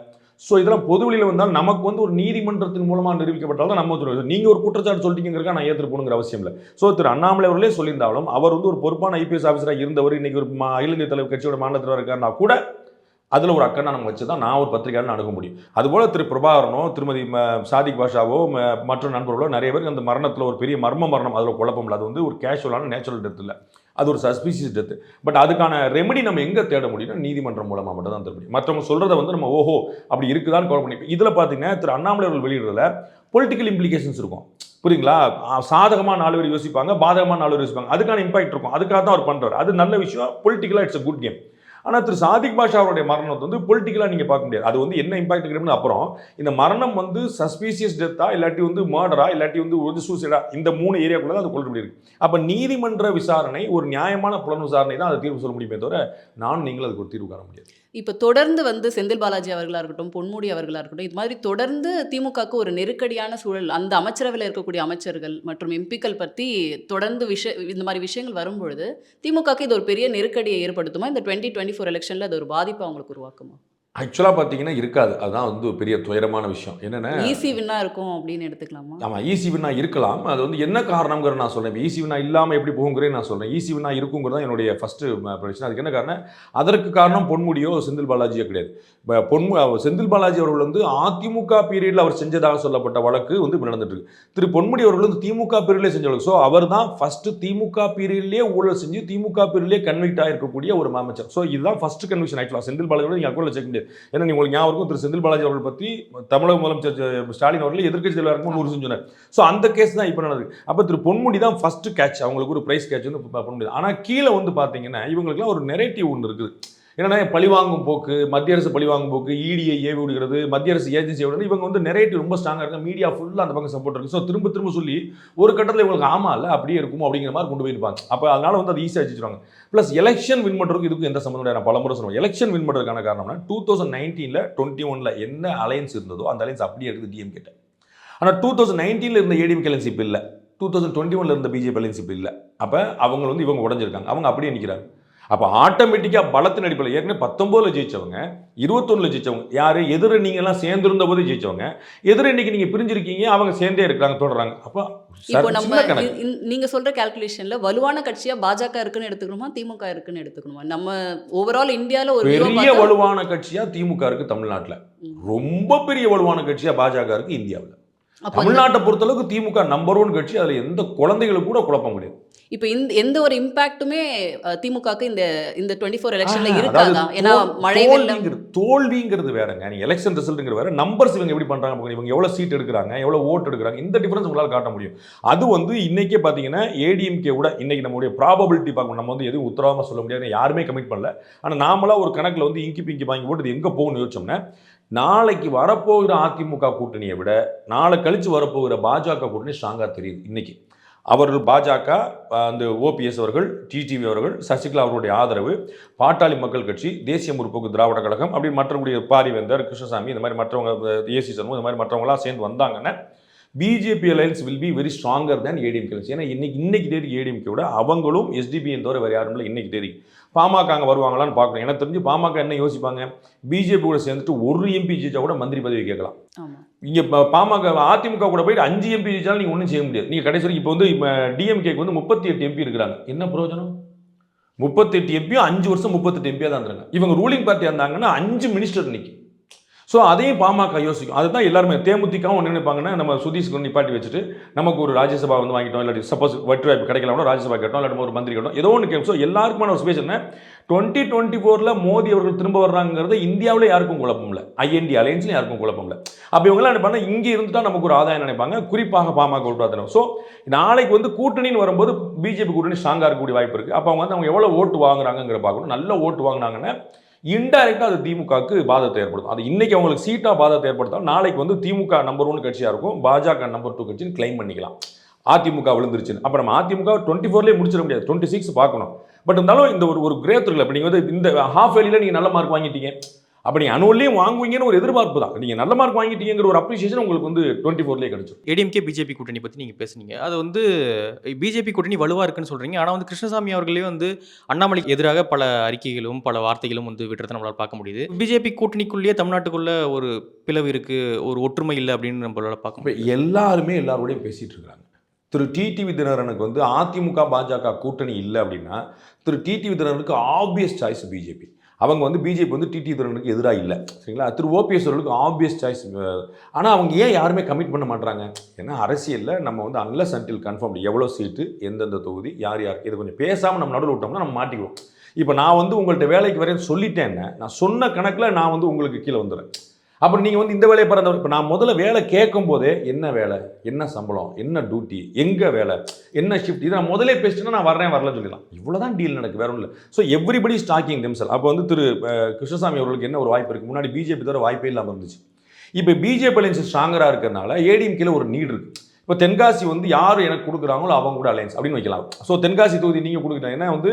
ஸோ இதெல்லாம் பொது வெளியில் வந்தால் நமக்கு வந்து ஒரு நீதிமன்றத்தின் மூலமாக நிரூபிக்கப்பட்டால் தான் நம்ம சொல்லுவோம் நீங்கள் ஒரு குற்றச்சாட்டு சொல்லிட்டீங்கிறக்கா நான் ஏற்றுக்கணுங்கிற அவசியம் இல்லை. ஸோ திரு அண்ணாமலை அவர்களே சொல்லியிருந்தாலும் அவர் வந்து ஒரு பொறுப்பான ஐபிஎஸ் ஆஃபீஸராக இருந்தவர் இன்னைக்கு ஒரு மா- அகில இந்திய தலைவர் கட்சியோட மாநில தலைவர் கூட அதில் ஒரு அக்கறை நம்ம வச்சு தான் நான் ஒரு பத்திரிகையாளர் அணுக முடியும். அதுபோல் திரு பிரபாகரனோ திருமதி ம- சாதிக் பாஷாவோ ம- மற்ற நண்பர்களோ நிறைய பேருக்கு அந்த மரணத்தில் ஒரு பெரிய மர்ம மரணம் அதில் குழப்பம் இல்லை. அது வந்து ஒரு கேஷுவலான நேச்சுரல் டெத் இல்லை. அது ஒரு சஸ்பீசியஸ் டெத்து பட் அதுக்கான ரெமெடி நம்ம எங்கே தேட முடியும்னா நீதிமன்றம் மூலமாக மட்டும் தான் தேட முடியும். மற்றவங்க சொல்கிறத வந்து நம்ம ஓஹோ அப்படி இருக்குதான்னு கவர் பண்ணி இதில் பார்த்தீங்கன்னா திரு அண்ணாமலை அவர்கள் வெளியிடுறதுல பொலிட்டிக்கல் இம்ப்ளிகேஷன்ஸ் இருக்கும். புரியுங்களா சாதகமாக நாலு பேர் யோசிப்பாங்க பாதகமாக நாலு பேர் யோசிப்பாங்க. அதுக்கான இம்பாக்ட் இருக்கும். அதுக்காக தான் அவர் பண்ணுறாரு அது நல்ல விஷயம். பொலிட்டிக்கலாக இட்ஸ் அ குட் கேம் ஆனால் திரு சாதிக் பாஷா அவருடைய மரணத்தை வந்து பொலிட்டிக்கலாக நீங்கள் பார்க்க முடியாது. அது வந்து என்ன இம்பாக்ட் இருக்கிறது அப்புறம் இந்த மரணம் வந்து சஸ்பீசியஸ் டெத்தா இல்லாட்டி வந்து மர்டரா இல்லாட்டி வந்து ஒரு சூசைடா இந்த மூணு ஏரியாக்குள்ளே தான் அது கொள்ள முடியும் அப்போ நீதிமன்ற விசாரணை ஒரு நியாயமான புலன் விசாரணை தான் அதை தீர்வு சொல்ல முடியுமே தவிர நான் நீங்கள் அதுக்கு ஒரு தீர்வு காண முடியாது. இப்போ தொடர்ந்து வந்து செந்தில் பாலாஜி அவர்களாக இருக்கட்டும் பொன்முடி அவர்களாக இருக்கட்டும் இது மாதிரி தொடர்ந்து திமுகவுக்கு ஒரு நெருக்கடியான சூழல் அந்த அமைச்சரவையில் இருக்கக்கூடிய அமைச்சர்கள் மற்றும் எம்பிக்கள் பற்றி தொடர்ந்து விஷ இந்த மாதிரி விஷயங்கள் வரும்பொழுது திமுகவுக்கு இது ஒரு பெரிய நெருக்கடியை ஏற்படுத்துமா? இந்த டுவெண்ட்டி டுவெண்ட்டி ஃபோர் எலெக்ஷனில் அது ஒரு பாதிப்பை அவங்களுக்கு உருவாக்குமா? ஆக்சுவலாக பார்த்தீங்கன்னா இருக்காது. அதுதான் வந்து பெரிய துயரமான விஷயம். என்னென்ன ஈஸி வின்னா இருக்கும் அப்படின்னு எடுத்துக்கலாமா? ஆமாம் ஈசி வினா இருக்கலாம். அது வந்து என்ன காரணங்கிற நான் இப்போ ஈசி வினா இல்லாமல் எப்படி போகுங்கிறேன் நான் சொல்கிறேன் ஈசி வினா இருக்குங்கிறது தான் என்னுடைய ஃபஸ்ட்டு பிரச்சனை. அதுக்கு என்ன காரணம்? அதற்கு காரணம் பொன்முடியோ செந்தில் பாலாஜியோ கிடையாது. இப்போ பொன்மு செந்தில் பாலாஜி அவர்கள் வந்து அதிமுக பீரியடில் அவர் செஞ்சதாக சொல்லப்பட்ட வழக்கு வந்து இப்போ நடந்துட்டு இருக்கு திரு பொன்முடி அவர்கள் வந்து திமுக பீரியட்லேயே செஞ்ச வழக்கு. ஸோ அவர் தான் ஃபஸ்ட்டு திமுக பீரியட்லேயே ஊழல் செஞ்சு திமுக பீரியட்லேயே கன்விக்ட் ஆகிருக்கக்கூடிய ஒரு அமைச்சர். ஸோ இதுதான் ஃபஸ்ட் கன்விக்ஷன் ஆக்சுவலாக செந்தில் பாலாஜி நீங்கள் அக்கௌண்ட்டில் செக் முடியாது ஏன்னா நீ உங்களுக்கு ஞாபகம் திரு செந்தில் பாலாஜி அவர்கள் பற்றி தமிழக முதலமைச்சர் ஸ்டாலின் அவர்கள் எதிர்க்கட்சி தலைவராக இருக்கும்போது ஒரு சொன்னார். ஸோ அந்த கேஸ் தான் இப்போ நடந்தது. அப்போ திரு பொன்முடி தான் ஃபர்ஸ்ட் கேட்ச் அவங்களுக்கு ஒரு பிரைஸ் கேட்ச் வந்து பொன்முடி ஆனால் கீழே வந்து பார்த்தீங்கன்னா இவங்களுக்குலாம் ஒரு நெரேட்டிவ் ஒன்று இருக்குது. என்னன்னா பழிவாங்கும் போக்கு மத்திய அரசு பழிவாங்கும் போக்கு E இடியை ஏவி விடுகிறது மத்திய அரசு ஏஜென்சி விடுறது இவங்க வந்து நெரேட்டிவ் ரொம்ப ஸ்ட்ராங்காக இருக்கு மீடியா ஃபுல்லாக அந்த பக்கம் சப்போர்ட் இருக்கு. ஸோ திரும்ப திரும்ப சொல்லி ஒரு கட்டத்தில் இவங்களுக்கு ஆமா இல்லை அப்படியே இருக்கும் அப்படிங்கிற மாதிரி கொண்டு போயிருப்பாங்க. அப்போ அதனால வந்து அது ஈஸியாக வச்சுருவாங்க. ப்ளஸ் எலெக்ஷன் வின் பண்ணுறதுக்கு இதுக்கும் எந்த சம்மந்தம் நான் பலமுறை சொல்லுவேன் எலெக்ஷன் வின் பண்ணுறதுக்கான காரணம்னா டூ தௌசண்ட் நைன்டீனில் டுவெண்ட்டி ஒனில் என்ன அலையன்ஸ் இருந்ததோ அந்த அலையன்ஸ் அப்படியே இருக்குது டிஎம் கிட்ட ஆனால் டூ தௌசண்ட் நைன்டீனில் இருந்த ஏடிஎம் அலையன்ஸ் இப்போ இல்லை. டூ தௌசண்ட் டுவெண்ட்டி ஒனில் இருந்த பிஜேபி அலையன்ஸ் இப்போ இல்லை. அப்போ அவங்க வந்து இவங்க உடஞ்சிருக்காங்க. அவங்க அப்படியே நிற்கிறாங்க அப்போ ஆட்டோமேட்டிக்காக பலத்தின் அடிப்படையில் ஏற்கனவே பத்தொம்போதில் ஜெயிச்சவங்க இருபத்தொன்னில் ஜெயிச்சவங்க யார்? எதிர நீங்கள்லாம் சேர்ந்திருந்த போது ஜெயிச்சவங்க. எதிர இன்னைக்கு நீங்கள் பிரிஞ்சிருக்கீங்க அவங்க சேர்ந்தே இருக்கிறாங்க தொடர்றாங்க. அப்போ இப்போ நம்ம நீங்க சொல்ற கால்குலேஷன்ல வலுவான கட்சியா பாஜக இருக்குன்னு எடுத்துக்கணுமா திமுக இருக்குன்னு எடுத்துக்கணுமா? நம்ம ஓவரால் இந்தியால ஒரு பெரிய வலுவான கட்சியா திமுக இருக்கு தமிழ்நாட்டுல. ரொம்ப பெரிய வலுவான கட்சியா பாஜக இருக்கு இந்தியாவில். தமிழ்நாட்டை பொறுத்தளவுக்கு திமுக நம்பர் ஒன் கட்சி அதுல எந்த குழந்தைகளுக்கு கூட குழப்பம் முடியாது இப்போ இந்த எந்த ஒரு இம்பாக்ட்டுமே திமுகக்கு இந்த இந்த டுவெண்ட்டி ஃபோர் எலெக்ஷன்ல இருக்காதா? ஏன்னா மழை தோல்விங்கிறது வேறங்க. நீங்க எலெக்ஷன் ரிசல்ட்ங்கிற வேற. நம்பர்ஸ் இவங்க எப்படி பண்றாங்க பாருங்க. இவங்க எவ்வளவு சீட் எடுக்கிறாங்க எவ்வளவு ஓட்டு எடுக்கிறாங்க. இந்த டிஃபரன்ஸ் உங்களால காட்ட முடியும். அது வந்து இன்னைக்கே பாத்தீங்கன்னா ஏடிஎம்கே விட இன்னைக்கு நம்மளுடைய ப்ராபபிலிட்டி பார்க்கணும் நம்ம வந்து எதுவும் உத்தரவாம சொல்ல முடியாது. யாருமே கமிட் பண்ணல. ஆனா நாமளா ஒரு கணக்குல வந்து இங்கி பிங்கி வாங்கி போட்டு எங்க போகணும்னு யோசிச்சோம்னா நாளைக்கு வரப்போகிற அதிமுக கூட்டணியை விட நாளை கழிச்சு வரப்போகிற பாஜக கூட்டணி ஸ்ட்ராங்காக தெரியுது இன்னைக்கு. அவர்கள் பாஜக அந்த ஓபிஎஸ் அவர்கள் டிடிவி அவர்கள் சசிகலா அவர்களுடைய ஆதரவு பாட்டாளி மக்கள் கட்சி தேசிய முற்போக்கு திராவிட கழகம் அப்படி மற்றவங்களுடைய பாரிவேந்தர் கிருஷ்ணசாமி இந்த மாதிரி மற்றவங்க ஏசி சண்முகம் இந்த மாதிரி மற்றவங்களாம் சேர்ந்து வந்தாங்கன்னா BJP alliance will be very stronger than ADMK alliance ஏன்னா இன்னைக்கு இன்னைக்கு தேதி ஏடிஎம்கே விட அவங்களும் எஸ்டிபிஎன் தவிர வேறு யாரும் இல்லை இன்னைக்கு தேதி. பாமக அங்கே வருவாங்களான்னு பார்க்கணும். எனக்கு தெரிஞ்சு பாமக என்ன யோசிப்பாங்க? பிஜேபி கூட சேர்ந்துட்டு ஒரு எம்பி ஜெயிச்சா கூட மந்திரி பதவி கேட்கலாம். இங்கே பாமக அதிமுக கூட போயிட்டு அஞ்சு எம்பி ஜெயிச்சாலும் நீங்கள் ஒன்றும் செய்ய முடியாது. நீங்கள் கடைசி வரைக்கும் இப்போ வந்து டிஎம்கேக்கு வந்து முப்பத்தி எட்டு எம்பி இருக்கிறாங்க. என்ன பிரயோஜனம்? முப்பத்தெட்டு எம்பியும் அஞ்சு வருஷம் முப்பத்தெட்டு எம்பியாக தான் இருந்தாங்க இவங்க ரூலிங் பார்ட்டியாக இருந்தாங்கன்னா அஞ்சு மினிஸ்டர் இன்னைக்கு. ஸோ அதையும் பாமக யோசிக்கும். அதுதான் எல்லாருமே தேமுதிகவும் ஒன்று நினைப்பாங்கன்னா நம்ம சுதீஷ்க்கு நிப்பாட்டி வச்சுட்டு நமக்கு ஒரு ராஜ்யசபா வந்து வாங்கிட்டோம் இல்லாட்டி சப்போஸ் வெற்றி வாய்ப்பு கிடைக்கல கூட ராஜ்யசபா கேட்டோம் இல்லாட்டி ஒரு மந்திரி கேட்டோம் ஏதோ ஒன்று கேட்கும். ஸோ எல்லாருக்குமான ஒரு ஸ்பேஸ் என்ன? டுவெண்ட்டி டுவெண்ட்டி ஃபோரில் மோடி அவர்கள் திரும்ப வர்றாங்கிறது இந்தியாவில் யாருக்கும் குழப்பம் இல்லை. ஐஎன்டி அலையன்ஸ்லையும் யாருக்கும் குழப்பம் இல்லை. அப்போ இவங்களாம் நினைப்பாங்க இங்கே இருந்துட்டா நமக்கு ஒரு ஆதாயம் நினைப்பாங்க. குறிப்பாக பாமக உள்பிரார்த்தனை ஸோ நாளைக்கு வந்து கூட்டணின்னு வரும்போது பிஜேபி கூட்டணி ஸ்ட்ராங்காக இருக்கக்கூடிய வாய்ப்பு இருக்குது அப்போ அவங்க வந்து அவங்க எவ்வளோ ஓட்டு வாங்குறாங்கிற பார்க்கணும். நல்ல ஓட்டு வாங்கினாங்கன்னா இன்டைரக்டாக அது திமுகவுக்கு பாதத்தை ஏற்படுத்தும். அது இன்னைக்கு அவங்களுக்கு சீட்டாக பாதத்தை ஏற்படுத்தாலும் நாளைக்கு வந்து திமுக நம்பர் ஒன் கட்சியாக இருக்கும். பாஜக நம்பர் டூ கட்சின்னு கிளைம் பண்ணிக்கலாம். அதிமுக விழுந்துருச்சுன்னு. அப்போ நம்ம அதிமுக டுவெண்ட்டி ஃபோர்லேயே முடிச்சிட முடியாது. டுவெண்ட்டி சிக்ஸ் பார்க்கணும். பட் இருந்தாலும் இந்த ஒரு ஒரு கிரேத் இருக்குல்ல இப்போ நீங்கள் வந்து இந்த ஹாஃப் வேலியில் நீங்கள் நல்ல மார்க் வாங்கிட்டீங்க. அப்போ நீங்கள் அனுவல்லையும் வாங்குவீங்கன்னு ஒரு எதிர்பார்ப்பு தான். நீங்கள் நல்ல மார்க் வாங்கிட்டீங்கிற ஒரு அப்ரிசியேஷன் உங்களுக்கு வந்து டுவெண்ட்டி ஃபோர்லேயே கிடைச்சிடும் ஏடிஎம்கே பிஜேபி கூட்டணி பற்றி நீங்கள் பேசுனீங்க. அது வந்து பிஜேபி கூட்டணி வலுவாக இருக்குன்னு சொல்கிறீங்க ஆனால் வந்து கிருஷ்ணசாமி அவர்களே வந்து அண்ணாமலைக்கு எதிராக பல அறிக்கைகளும் பல வார்த்தைகளும் வந்து விடுறதை நம்மளால் பார்க்க முடியுது. பிஜேபி கூட்டணிக்குள்ளேயே தமிழ்நாட்டுக்குள்ள ஒரு பிளவு இருக்குது ஒரு ஒற்றுமை இல்லை அப்படின்னு நம்மளால் பார்க்க முடியும் எல்லாருமே எல்லாரோடையும் பேசிட்டு இருக்காங்க. திரு டிடிவி தினகரனுக்கு வந்து அதிமுக பாஜக கூட்டணி இல்லை அப்படின்னா திரு டிடிவி தினகரனுக்கு ஆப்வியஸ் சாய்ஸ் பிஜேபி அவங்க வந்து பிஜேபி வந்து டிடி துரனுக்கு எதிராக இல்லை. சரிங்களா? திரு ஓபிஎஸ் அவர்களுக்கு ஆப்வியஸ் சாய்ஸ் ஆனால் அவங்க ஏன் யாருமே கமிட் பண்ண மாட்டாங்க ஏன்னா அரசியலில் நம்ம வந்து அன்லஸ் அன்டில் கன்ஃபார்ம் எவ்வளோ சீட்டு எந்தெந்த தொகுதி யார் யார் இதை கொஞ்சம் பேசாமல் நம்ம நடுவில் விட்டோம்னா நம்ம மாட்டிக்குவோம். இப்போ நான் வந்து உங்கள்கிட்ட வேலைக்கு வரேன்னு சொல்லிட்டேன்னா நான் சொன்ன கணக்கில் நான் வந்து உங்களுக்கு கீழே வந்துடுறேன். அப்புறம் நீங்கள் வந்து இந்த வேலையை பிறந்தவர் இப்போ நான் முதல்ல வேலை கேட்கும் போதே என்ன வேலை? என்ன சம்பளம்? என்ன டியூட்டி எங்கே வேலை? என்ன ஷிஃப்ட் இதை நான் முதலே பேசிட்டேன்னா நான் வரேன் வரலன்னு சொல்லிடலாம். இவ்வளோதான் டீல் நடக்கு வேற ஒன்றும் இல்லை. ஸோ எவ்ரிபடி ஸ்டாக்கிங் தெம்சல் அப்போ வந்து திரு கிருஷ்ணசாமி அவர்களுக்கு என்ன ஒரு வாய்ப்பு இருக்குது முன்னாடி பிஜேபி தவிர வாய்ப்பே இல்லாமல் இருந்துச்சு. இப்போ பிஜேபி அலைன்ஸ் ஸ்ட்ராங்கராக இருக்கிறனால ஏடிஎம்கேல ஒரு நீட் இருக்கு. இப்போ தென்காசி வந்து யார் எனக்கு கொடுக்குறாங்களோ அவங்க கூட அலைன்ஸ் அப்படின்னு வைக்கலாம். ஸோ தென்காசி தொகுதி நீங்கள் கொடுக்குறீங்க ஏன்னா வந்து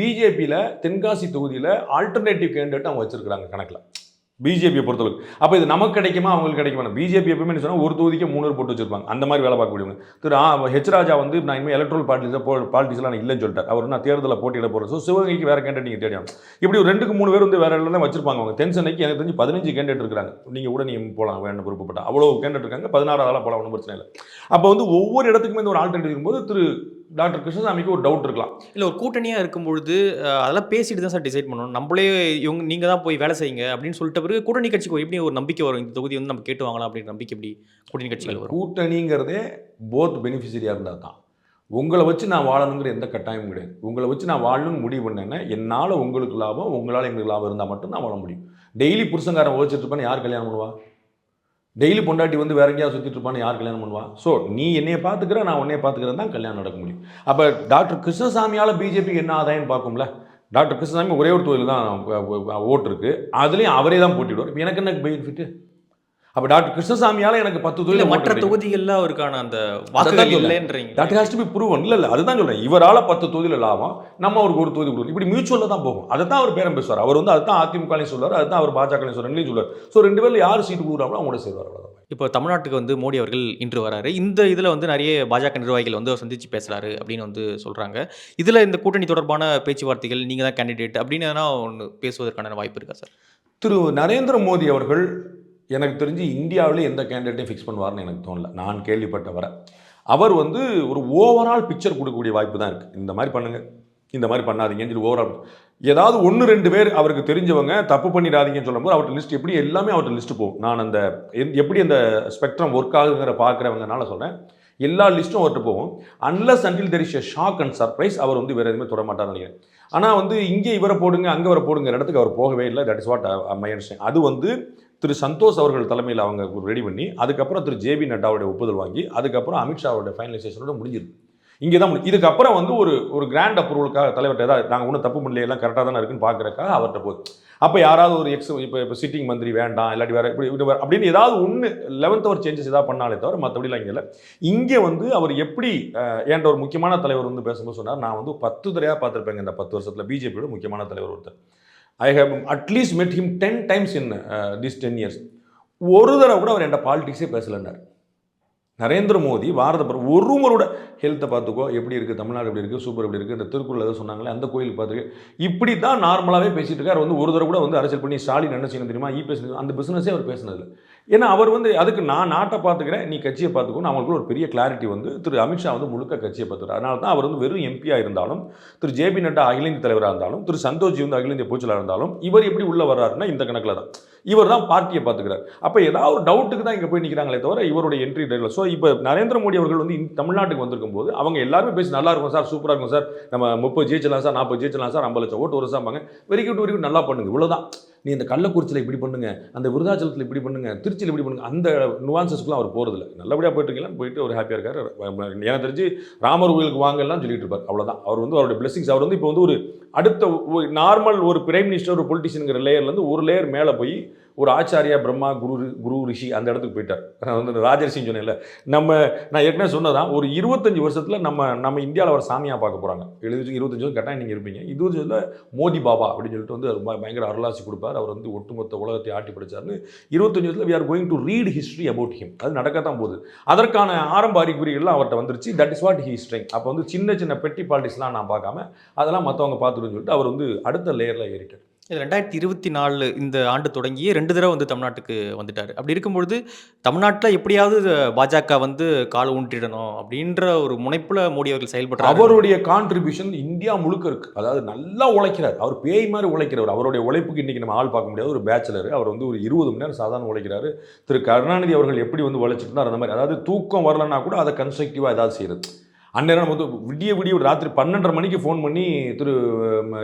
பிஜேபியில் தென்காசி தொகுதியில் ஆல்டர்னேட்டிவ் கேண்டிடேட் அவங்க வச்சுருக்காங்க கணக்கில். பிஜேபியை பொறுத்தளவுக்கு அப்போ இது நமக்கு கிடைக்குமா அவங்களுக்கு கிடைக்குமா பிஜேபி எப்பவுமே என்ன சொன்னால் ஒரு தொகுதிக்கு மூணு பேர் போட்டு வச்சிருப்பாங்க. அந்த மாதிரி வேலை பார்க்கக்கூடியவங்க திரு ஹெச் ராஜா வந்து நான் இனிமேல் எலக்ட்ரல் பார்ட்டிஸ் போ பாலிட்டிக்ஸ்லாம் நான் இல்லைன்னு சொல்லிட்டார். அவர் நான் தேர்தலில் போட்டியிட போகிறேன் ஸோ சிவகங்கைக்கு வேறு கேண்டேட் நீங்கள் தேடியும் இப்படி ஒரு ரெண்டுக்கு மூணு பேர் வந்து வேறு இடத்துல தான் வச்சிருப்பாங்க அவங்க. தென் சென்னைக்கு எனக்கு தெரிஞ்சு பதினஞ்சு கேண்டேட் இருக்கிறாங்க. நீங்கள் கூட நீங்கள் போகலாம் வேணும் விருப்பப்பட்ட. அவ்வளோ கேண்டேட் இருக்காங்க. பதினாறாவது ஆளாக போகலாம் ஒன்றும் பிரச்சனை இல்லை. அப்போ வந்து ஒவ்வொரு இடத்துக்குமே இந்த ஒரு ஆல்டர்னேட் இருக்கும்போது திரு டாக்டர் கிருஷ்ணசாமிக்கு ஒரு டவுட் இருக்கலாம். இல்லை ஒரு கூட்டணியாக இருக்கும் பொழுது அஹ், அதெல்லாம் பேசிட்டு தான் சார் டிசைட் பண்ணணும். நம்மளே இவங்க நீங்கள் தான் போய் வேலை செய்யுங்க அப்படின்னு சொல்லிட்ட பிறகு கூட்டணி கட்சிக்கு எப்படி ஒரு நம்பிக்கை வரும்? இந்த தொகுதி வந்து நம்ம கேட்டு வாங்கலாம் அப்படின்ற நம்பிக்கை எப்படி கூட்டணி கட்சிகள் வரும்? கூட்டணிங்கிறதே போத் பெனிஃபிஷரியாக இருந்தால் தான். உங்களை வச்சு நான் வாழணுங்கிற எந்த கட்டாயமும் கிடையாது. உங்களை வச்சு நான் வாழணும்னு முடிவு பண்ணேன்னா என்னால் உங்களுக்கு லாபம் உங்களால் எங்களுக்கு லாபம் இருந்தால் மட்டும் நான் வாழ முடியும். டெய்லி புருஷங்காரன் ஓச்சிட்டு இருப்பான்னு யார் கல்யாணம் பண்ணுவா? டெய்லி பொண்டாட்டி வந்து வேற எங்கேயாவது சுற்றிட்டு இருப்பான்னு யார் கல்யாணம் பண்ணுவா? ஸோ நீ என்னையை பார்த்துக்கிற நான் உன்னைய பார்த்துக்கிறேன் தான் கல்யாணம் நடக்க முடியும். அப்போ டாக்டர் கிருஷ்ணசாமியால் பிஜேபிக்கு என்ன ஆதாயம் பார்க்கும்ல டாக்டர் கிருஷ்ணசாமி ஒரே ஒரு தொழில் தான் ஓட்டு இருக்கு. அதுலேயும் அவரே தான் போட்டிவிடுவார் எனக்கு என்ன பெனிஃபிட்டு அப்போ டாக்டர் கிருஷ்ணசாமியால் எனக்கு பத்து தொகுதியில் மற்ற தொகுதிகளில் அவருக்கான அந்த வாக்குகள். இல்லைன்றீங்க. That has to be proven இல்லை இல்லை அதுதான் சொல்கிறேன் இவரால் பத்து தொகுதியில் லாபம் நம்ம அவருக்கு ஒரு தொகுதி கொடுக்கணும். இப்படி மியூச்சுவலில் தான் போகும். அதை தான் அவர் பேரம் பேசுவார். அவர் வந்து அதுதான் அதிமுகலையும் சொல்லுவார் அதுதான் அவர் பாஜகலையும் சொல்கிறார் ரெண்டுலையும் சொல்லுவார். ஸோ ரெண்டு பேரில் யார் சீட்டு கொடுக்குறாங்களோ அவங்களோட சேருவார் அவ்வளோதான் இப்போ தமிழ்நாட்டுக்கு வந்து மோடி அவர்கள் இன்று வராரு. இந்த இதில் வந்து நிறைய பாஜக நிர்வாகிகள் வந்து அவர் சந்திச்சு பேசுறாரு அப்படின்னு வந்து சொல்றாங்க. இதில் இந்த கூட்டணி தொடர்பான பேச்சுவார்த்தைகள் நீங்கள் தான் கேண்டிடேட் அப்படின்னு ஒன்று பேசுவதற்கான வாய்ப்பு இருக்கா சார்? திரு நரேந்திர மோடி அவர்கள் எனக்கு தெரிஞ்சு இந்தியாவிலே எந்த கேண்டிடேட்டையும் ஃபிக்ஸ் பண்ணுவார்னு எனக்கு தோணல. நான் கேள்விப்பட்ட வரை. அவர் வந்து ஒரு ஓவரால் பிக்சர் கொடுக்கக்கூடிய வாய்ப்பு தான் இருக்குது இந்த மாதிரி பண்ணுங்கள் இந்த மாதிரி பண்ணாதீங்கன்னு சொல்லி ஓவரால் ஏதாவது ஒன்று ரெண்டு பேர் அவருக்கு தெரிஞ்சவங்க தப்பு பண்ணிடாதீங்கன்னு சொல்லும்போது அவர்கிட்ட லிஸ்ட் எப்படி எல்லாமே அவர்கிட்ட லிஸ்ட் போகும். நான் அந்த எப்படி அந்த ஸ்பெக்ட்ரம் ஒர்க் ஆகுங்கிற பார்க்குறவங்கனால சொல்கிறேன் எல்லா லிஸ்ட்டும் அவர்கிட்ட போகும். Unless until there is a shock and surprise அவர் வந்து வேறு எதுவுமே தொடமாட்டார்னு நினைக்கிறேன். ஆனால் வந்து இங்கே இவரை போடுங்க அங்கே வர போடுங்கிற இடத்துக்கு அவர் போகவே இல்லை. That is what my understand அது வந்து திரு சந்தோஷ் அவர்கள் தலைமையில் அவங்க ரெடி பண்ணி அதுக்கப்புறம் திரு ஜேபி நட்டாவுடைய ஒப்புதல் வாங்கி அதுக்கப்புறம் அமித்ஷாவோட ஃபைனலைசேஷனோட முடிஞ்சிருக்கு இங்கே தான் முடியும் இதுக்கப்புறம் வந்து ஒரு ஒரு கிராண்ட் அப்ரூவலுக்காக தலைவர்கிட்ட ஏதாவது நாங்கள் ஒன்றும் தப்பு பண்ணல எல்லாம் கரெக்டாக தானே இருக்குன்னு பார்க்குறக்காக அவர்கிட்ட போகுது அப்போ யாராவது ஒரு எக்ஸ் இப்போ இப்போ சிட்டிங் மந்திரி வேண்டாம் இல்லாட்டி வேறு இப்படி இப்படி அப்படின்னு ஏதாவது ஒன்று லெவன்த் அவர் சேஞ்சஸ் ஏதாவது பண்ணாலே தவிர மற்றபடிலாம் இங்கே இல்லை. இங்கே வந்து அவர் எப்படி என்ற ஒரு முக்கியமான தலைவர் வந்து பேசும்போது சொன்னார் நான் வந்து பத்து தடையாக பார்த்துருப்பேங்க இந்த பத்து வருஷத்தில் பிஜேபியோட முக்கியமான தலைவர் ஒருத்தர். I have at least met him ten times in this ten years ஒரு தடவை கூட அவர் என்கிட்ட பாலிடிக்ஸே பேசலைன்னார். நரேந்திர மோடி பாரத பிரதமர் ஒருவரோட ஹெல்த்தை பார்த்துக்கோ எப்படி இருக்குது தமிழ்நாடு எப்படி இருக்குது சூப்பர் எப்படி இருக்குது இந்த திருக்குறள் ஏதோ சொன்னாங்களே அந்த கோயிலுக்கு பார்த்துருக்கு இப்படி தான் நார்மலாகவே பேசிட்டு இருக்கார். வந்து ஒரு தடவை கூட வந்து அரசியல் பண்ணி ஸ்டாலின் என்ன செய்யணும் தெரியுமா? இ பேசுறது அந்த பிஸ்னஸே அவர் பேசினதில்லை. ஏன்னா அவர் வந்து அதுக்கு நான் நாட்டை பார்த்துக்கிறேன் நீ கட்சியை பார்த்துக்கணும் அவங்களுக்குள்ள ஒரு பெரிய கிளாரிட்டி வந்து திரு அமித்ஷா வந்து முழுக்க கட்சியை பார்த்துக்கிறார். அதனால தான் அவர் வந்து வெறும் எம்பியாக இருந்தாலும் திரு ஜேபி நட்டா அகில இந்திய தலைவராக இருந்தாலும் திரு சந்தோஷ் வந்து அகில இந்திய பொதுச்செயலாளர் இருந்தாலும் இவர் எப்படி உள்ளே வர்றாருன்னா இந்த கணக்கில் தான். இவர் தான் பார்ட்டியை பார்த்துக்கிறார். அப்போ ஏதாவது ஒரு டவுட்டுக்கு தான் இங்கே போய் நிற்கிறாங்களே தவிர இவருடைய என்ட்ரி டேட்டில் ஸோ இப்போ நரேந்திர மோடி அவர்கள் வந்து தமிழ்நாட்டுக்கு வந்திருக்கும் போது அவங்க எல்லாருமே பேசி நல்லா இருக்கும் சார் சூப்பராக இருக்கும் சார். நம்ம முப்பது ஜெயிச்சலாம் சார் நாற்பது ஜெயிச்சலாம் சார் ஐம்பது லட்சம் ஓட்டு ஒரு சாம்பாங்க. வெரி குட் வெரி குட் நல்லா பண்ணுங்க இவ்வளோதான் நீ இந்த கள்ளக்குறிச்சியில் இப்படி பண்ணுங்க அந்த விருதாச்சலத்தில் இப்படி பண்ணுங்க திருச்சியில் இப்படி பண்ணுங்க அந்த நுவான்சஸ்க்குலாம் அவர் போகிறதில்ல நல்லபடியாக போயிட்டு இருக்கீங்களா போயிட்டு ஒரு ஹாப்பியாக இருக்கார். எனக்கு தெரிஞ்சு ராமர் கோயிலுக்கு வாங்கலாம் சொல்லிட்டு இருப்பார். அவ்வளோதான் அவர் வந்து அவருடைய பிளெஸிங்ஸ் அவர் வந்து இப்போ வந்து ஒரு அடுத்த நார்மல் ஒரு பிரைம் மினிஸ்டர் ஒரு பொலிட்டிஷியனுங்கிற லேயர்லேருந்து ஒரு லேயர் மேலே போய் ஒரு ஆச்சாரியா பிரம்மா குரு குரு ரிஷி அந்த இடத்துக்கு போயிட்டார். நான் வந்து ராஜரிஷின்னு சொன்னேன்ல. நம்ம நான் ஏற்கனவே சொன்னதான் ஒரு இருபத்தஞ்சு வருஷத்தில் நம்ம நம்ம இந்தியாவில் ஒரு சாமியாக பார்க்க போகிறாங்க எழுபது இருபத்தஞ்சு வருஷம் கட்டாயம் நீங்கள் இருப்பீங்க. இருபது வருஷத்தில் மோடி பாபா அப்படின்னு சொல்லிட்டு வந்து ரொம்ப பயங்கர அருளாசி கொடுப்பார். அவர் வந்து ஒட்டுமொத்த உலகத்தை ஆட்டி படித்தார்னு இருபத்தஞ்சு வருஷத்தில் we are going to read history about him அது நடக்கத்தான் போகுது. அதற்கான ஆரம்ப அறிகுறிகள்லாம் அவர்கிட்ட வந்துருச்சு. That is what he strength அப்போ வந்து சின்ன சின்ன பெட்டி பாலிட்டிக்ஸ்லாம் நான் பார்க்காம அதெல்லாம் மற்றவங்க பார்த்துட்டுன்னு சொல்லிட்டு அவர் வந்து அடுத்த லேயரில் ஏறிட்டார். இது ரெண்டாயிரத்தி இருபத்தி நாலு இந்த ஆண்டு தொடங்கியே ரெண்டு தடவை வந்து தமிழ்நாட்டுக்கு வந்துட்டார். அப்படி இருக்கும்பொழுது தமிழ்நாட்டில் எப்படியாவது பாஜக வந்து கால் ஊன்றிடணும் அப்படின்ற ஒரு முனைப்பில் மோடி அவர்கள் செயல்படுறாரு. அவருடைய கான்ட்ரிபியூஷன் இந்தியா முழுக்க இருக்கு. அதாவது நல்லா உழைக்கிறார். அவர் பேய் மாதிரி உழைக்கிறவர். அவருடைய உழைப்புக்கு இன்னைக்கு நம்ம ஆள் பார்க்க முடியாது. ஒரு பேச்சுலர் அவர் வந்து ஒரு இருபது மணி நேரம் சாதாரண உழைக்கிறாரு. திரு கருணாநிதி அவர்கள் எப்படி வந்து உழைச்சிட்டு இருந்தார் அந்த மாதிரி. அதாவது தூக்கம் வரலன்னா கூட அதை கன்ஸ்ட்ரக்டிவாக ஏதாவது செய்யறது. அந்நேரம் நம்ம வந்து விடிய விடிய ஒரு ராத்திரி பன்னெண்டரை மணிக்கு ஃபோன் பண்ணி திரு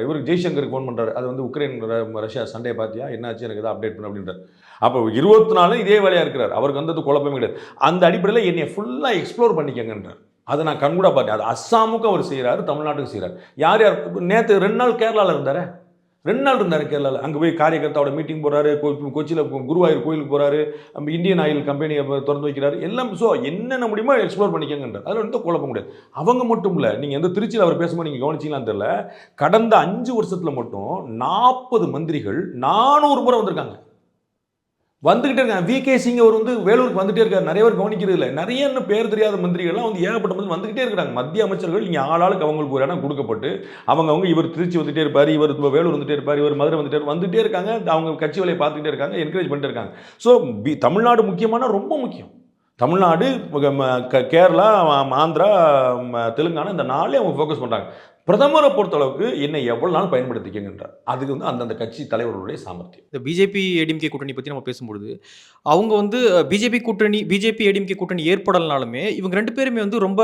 இவருக்கு ஜெய்சங்கருக்கு ஃபோன் பண்ணுறாரு அது வந்து உக்ரைன் ரஷ்யா சண்டே பார்த்தியா? என்னாச்சு? எனக்கு எதாவது அப்டேட் பண்ண அப்படின்றார். அப்போ இருபத்தி நாலு இதே வேலையாக இருக்கிறார். அவருக்கு வந்து குழப்பமே கிடையாது. அந்த அடிப்படையில் என்னை ஃபுல்லாக எக்ஸ்ப்ளோர் பண்ணிக்கங்கன்றார். அதை நான் கண்கூட பார்த்தேன். அது அஸ்ஸாமுக்கு அவர் செய்கிறாரு தமிழ்நாட்டுக்கு செய்கிறார் யார் யார்? நேற்று ரெண்டு நாள் கேரளாவில் இருந்தாரே? ரெண்டு நாள் இருந்தார் கேரளாவில் அங்கே போய் காரியகர்த்தாவோட மீட்டிங் போகிறாரு கொச்சியில் குருவாயூர் கோயிலுக்கு போகிறாரு நம்ம இந்தியன் ஆயில் கம்பெனியை திறந்து வைக்கிறாரு. எல்லாம் ஸோ என்னென்ன முடியுமோ எக்ஸ்ப்ளோர் பண்ணிக்கங்கன்றார். அதில் வந்து குழப்பம் முடியாது அவங்க மட்டும் இல்லை நீங்கள் எந்த திருச்சியில் அவர் பேசும்போது நீங்கள் கவனிச்சிங்களான்னு தெரியல கடந்த அஞ்சு வருஷத்தில் மட்டும் நாற்பது மந்திரிகள் நானூறு முறை வந்திருக்காங்க. வந்துகிட்டே இருக்காங்க. வி கே சிங் அவர் வந்து வேலூருக்கு வந்துட்டே இருக்காரு. நிறைய பேர் கவனிக்கிறது இல்லை. நிறைய இன்னும் பேர் தெரியாத மந்திரிகள்லாம் வந்து ஏகப்பட்ட மந்திரி வந்துகிட்டே இருக்கிறாங்க. மத்திய அமைச்சர்கள் இங்கே ஆளாளுக்கு அவங்களுக்கு ஒரு இடம் கொடுக்கப்பட்டு அவங்க அவங்க இவர் திருச்சி வந்துட்டே இருப்பார் இவர் வேலூர் வந்துட்டே இருப்பார் இவர் மதுரை வந்துட்டே வந்துட்டே இருக்காங்க. அவங்க கட்சி வேலையை பார்த்துக்கிட்டே இருக்காங்க என்கரேஜ் பண்ணிட்டு இருக்காங்க. ஸோ தமிழ்நாடு முக்கியமான ரொம்ப முக்கியம். தமிழ்நாடு கேரளா ஆந்திரா ம- தெலுங்கானா இந்த நாளே அவங்க ஃபோக்கஸ் பண்ணுறாங்க பிரதமரை பொறுத்தளவுக்கு என்னை எவ்வளோ நாள் பயன்படுத்திக்கங்கன்றார். அதுக்கு வந்து அந்தந்த கட்சி தலைவர்களுடைய சாமர்த்தியம். இந்த பிஜேபி ஏடிஎம்கே கூட்டணி பற்றி நம்ம பேசும்பொழுது அவங்க வந்து பிஜேபி கூட்டணி பிஜேபி ஏடிஎம்கே கூட்டணி ஏற்படலனாலுமே இவங்க ரெண்டு பேருமே வந்து ரொம்ப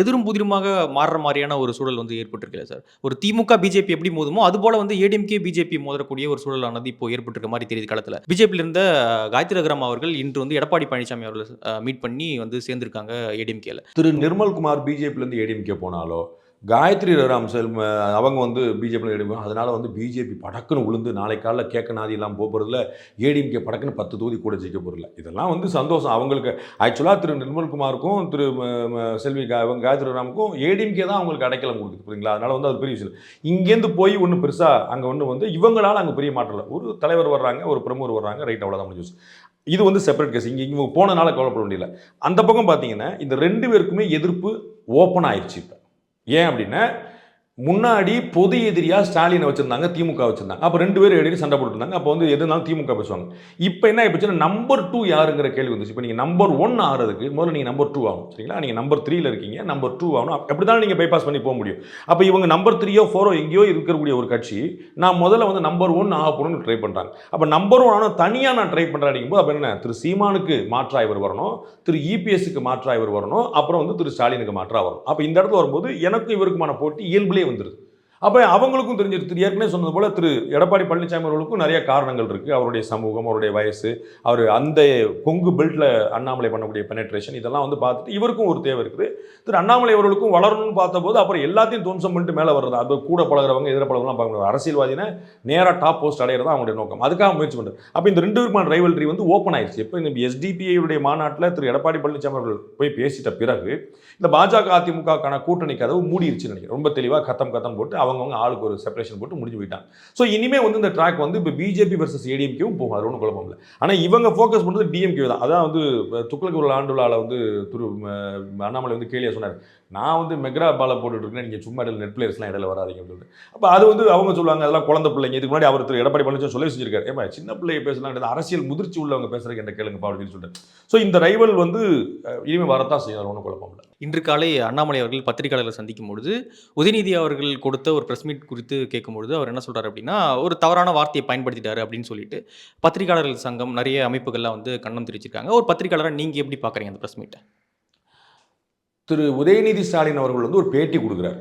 எதிரும் புதிருமாக மாறுற மாதிரியான ஒரு சூழல் வந்து ஏற்பட்டிருக்கல சார். ஒரு திமுக பிஜேபி எப்படி மோதுமோ அது போல வந்து ஏடிஎம்கே பிஜேபி மோதக்கூடிய ஒரு சூழலானது இப்போ ஏற்பட்டிருக்க மாதிரி தெரியுது காலத்தில் பிஜேபியில் இருந்த காயத்ரி ரகுராம் அவர்கள் இன்று வந்து எடப்பாடி பழனிசாமி அவர்கள் மீட் பண்ணி வந்து சேர்ந்திருக்காங்க ஏடிஎம்கேல திரு நிர்மல்குமார் பிஜேபிலேருந்து ஏடிஎம்கே போனாலோ காயத்ரி ராம் செல் அவங்க வந்து பிஜேபியில் எடுப்பாங்க அதனால் வந்து பிஜேபி படக்குன்னு விழுந்து நாளை காலைல கேட்க நாதி இல்லாமல் போகிறதுல ஏடிஎம்கே படக்குன்னு பத்து தொகுதி கூட ஜெயிக்க போகிறல இதெல்லாம் வந்து சந்தோஷம். அவங்களுக்கு ஆக்சுவலாக திரு நிர்மல்குமாருக்கும் திரு செல்வி கா இவங்க காயத்ரி ராமுக்கும் ஏடிஎம்கே தான் அவங்களுக்கு அடைக்கலம் கொடுக்குது புரியுங்களா? அதனால் வந்து அது பெரிய விஷயம் இங்கேருந்து போய் ஒன்றும் பெருசாக அங்கே ஒன்று வந்து இவங்களால் அங்கே பெரிய மாற்றம் இல்லை. ஒரு தலைவர் வர்றாங்க ஒரு பிரமுகர் வர்றாங்க ரைட் அவ்வளோதான் முடிஞ்சு இது வந்து செப்பரேட் கேஸ். இங்கே இவங்க போனனால கவலைப்பட முடியல அந்த பக்கம் பார்த்தீங்கன்னா இந்த ரெண்டு பேருக்குமே எதிர்ப்பு ஓப்பன் ஆயிடுச்சு இப்போ. ஏன் அப்படின்னா முன்னாடி பொது எதிரியாக ஸ்டாலினை வச்சுருந்தாங்க திமுக வச்சுருந்தாங்க. அப்போ ரெண்டு பேரும் இடையே சண்டை போட்டுருந்தாங்க. அப்போ வந்து எதுனாலும் திமுக பேசுவாங்க. இப்போ என்ன ஆயிடுச்சுன்னா நம்பர் டூ யாருங்கிற கேள்வி வந்துச்சு. இப்போ நீங்கள் நம்பர் ஒன் ஆகிறதுக்கு முதல்ல நீங்கள் நம்பர் டூ ஆகும் சரிங்களா? நீங்கள் நம்பர் த்ரீல இருக்கீங்க நம்பர் டூ ஆகணும். அப்படி தான் நீங்கள் பைபாஸ் பண்ணி போக முடியும்? அப்போ இவங்க நம்பர் த்ரீயோ ஃபோரோ எங்கேயோ இருக்கக்கூடிய ஒரு கட்சி நான் முதல்ல வந்து நம்பர் ஒன் ஆக போகணும்னு ட்ரை பண்ணுறாங்க அப்போ நம்பர் ஒன் ஆனால் தனியாக நான் ட்ரை பண்ணுறேன் போது அப்போ என்ன? திரு சீமானுக்கு மாற்றா இவர் வரணும். திரு இபிஎஸ்க்கு மாற்றா இவர் வரணும். அப்புறம் வந்து திரு ஸ்டாலினுக்கு மாற்றா வரணும். அப்போ இந்த இடத்துல வரும்போது எனக்கும் இவருக்குமான போட்டி இயல்புலேயே வந்துடுது அப்போ அவங்களுக்கும் தெரிஞ்சிருக்கு திரு ஏற்கனவே சொன்னது போல் திரு எடப்பாடி பழனிசாமி அவர்களுக்கும் நிறைய காரணங்கள் இருக்குது அவருடைய சமூகம் அவருடைய வயசு அவர் அந்த கொங்கு பெல்ட்டில் அண்ணாமலை பண்ணக்கூடிய பெனட்ரேஷன் இதெல்லாம் வந்து பார்த்துட்டு இவருக்கும் ஒரு தேவை இருக்குது. திரு அண்ணாமலை அவர்களுக்கும் வளரணும்னு பார்த்தபோது அப்புறம் எல்லாத்தையும் துவம்சம் பண்ணிட்டு மேலே வர்றது அது கூட பழகிறவங்க எதிர பழகிறவங்களாம் பார்க்க முடியாது அரசியல்வாதினா நேராக டாப் போஸ்ட் அடையிறது அவங்களுடைய நோக்கம். அதுக்காக முயற்சி பண்ணுறது அப்போ இந்த ரெண்டு பேருமான ரைவல்ரி வந்து ஓப்பன் ஆயிடுச்சு எப்போ இந்த எஸ்டிபிஐயுடைய மாநாட்டில் திரு எடப்பாடி பழனிசாமி அவர்கள் போய் பேசிட்ட பிறகு இந்த பாஜக அதிமுகக்கான கூட்டணி கதவு மூடிடுச்சு நினைக்கிறேன். ரொம்ப தெளிவாக கத்தம் கத்தம் போட்டு அவங்கவுங்க ஆளுக்கு ஒரு செப்பரேஷன் போட்டு முடிஞ்சு போயிட்டாங்க. ஸோ இனிமேல் வந்து இந்த ட்ராக் வந்து இப்போ பிஜேபி வர்சஸ் ஏடிஎம்கேவும் போகும். அது ஒன்றும் குழப்பம் இல்லை. ஆனால் இவங்க ஃபோக்கஸ் பண்ணுறது டிஎம்கே தான் அதான் வந்து துக்ளக்கு ஒரு ஆண்டுலாவில் வந்து திரு ம, அண்ணாமலை வந்து கேள்வியாக சொன்னார். நான் வந்து மெக்ரா பாலை போட்டுட்டு இருக்கேன் நீங்கள் சும்மா இடையில நெட் பிளேயர்ஸ்லாம் இடையில வராதிங்க அப்படின்னு அப்போ அது வந்து அவங்க சொல்லுவாங்க அதெல்லாம் குழந்தை பிள்ளைங்க. இதுக்கு முன்னாடி அவர் திரு எடப்பாடி பழனிசாமி சொல்லி செஞ்சிருக்காரு. ஏமா சின்ன பிள்ளைய பேசலாம் கிடையாது. அரசியல் முதிர்ச்சி உள்ளவங்க பேசுறதுக்கு என்ன கேளுங்கப்பா அப்படின்னு சொல்லிட்டு. ஸோ இந்த ரைவல் வந்து இனிமேல் வரத்தான் செய்யும். ஒன்றும் குழப்பம் இல்லை. இன்று காலை அண்ணாமலை அவர்கள் பத்திரிகையாளர்களை சந்திக்கும் பொழுது உதயநிதி அவர்கள் கொடுத்த ஒரு பிரஸ் மீட் குறித்து கேட்கும்பொழுது அவர் என்ன சொல்கிறார் அப்படின்னா ஒரு தவறான வார்த்தையை பயன்படுத்திட்டாரு அப்படின்னு சொல்லிட்டு பத்திரிகையாளர்கள் சங்கம் நிறைய அமைப்புகள்லாம் வந்து கண்ணம் தெரிவிச்சிருக்காங்க. ஒரு பத்திரிகையாளராக நீங்கள் எப்படி பார்க்குறீங்க அந்த பிரஸ் மீட்டை திரு உதயநிதி ஸ்டாலின் அவர்கள் வந்து ஒரு பேட்டி கொடுக்குறாரு.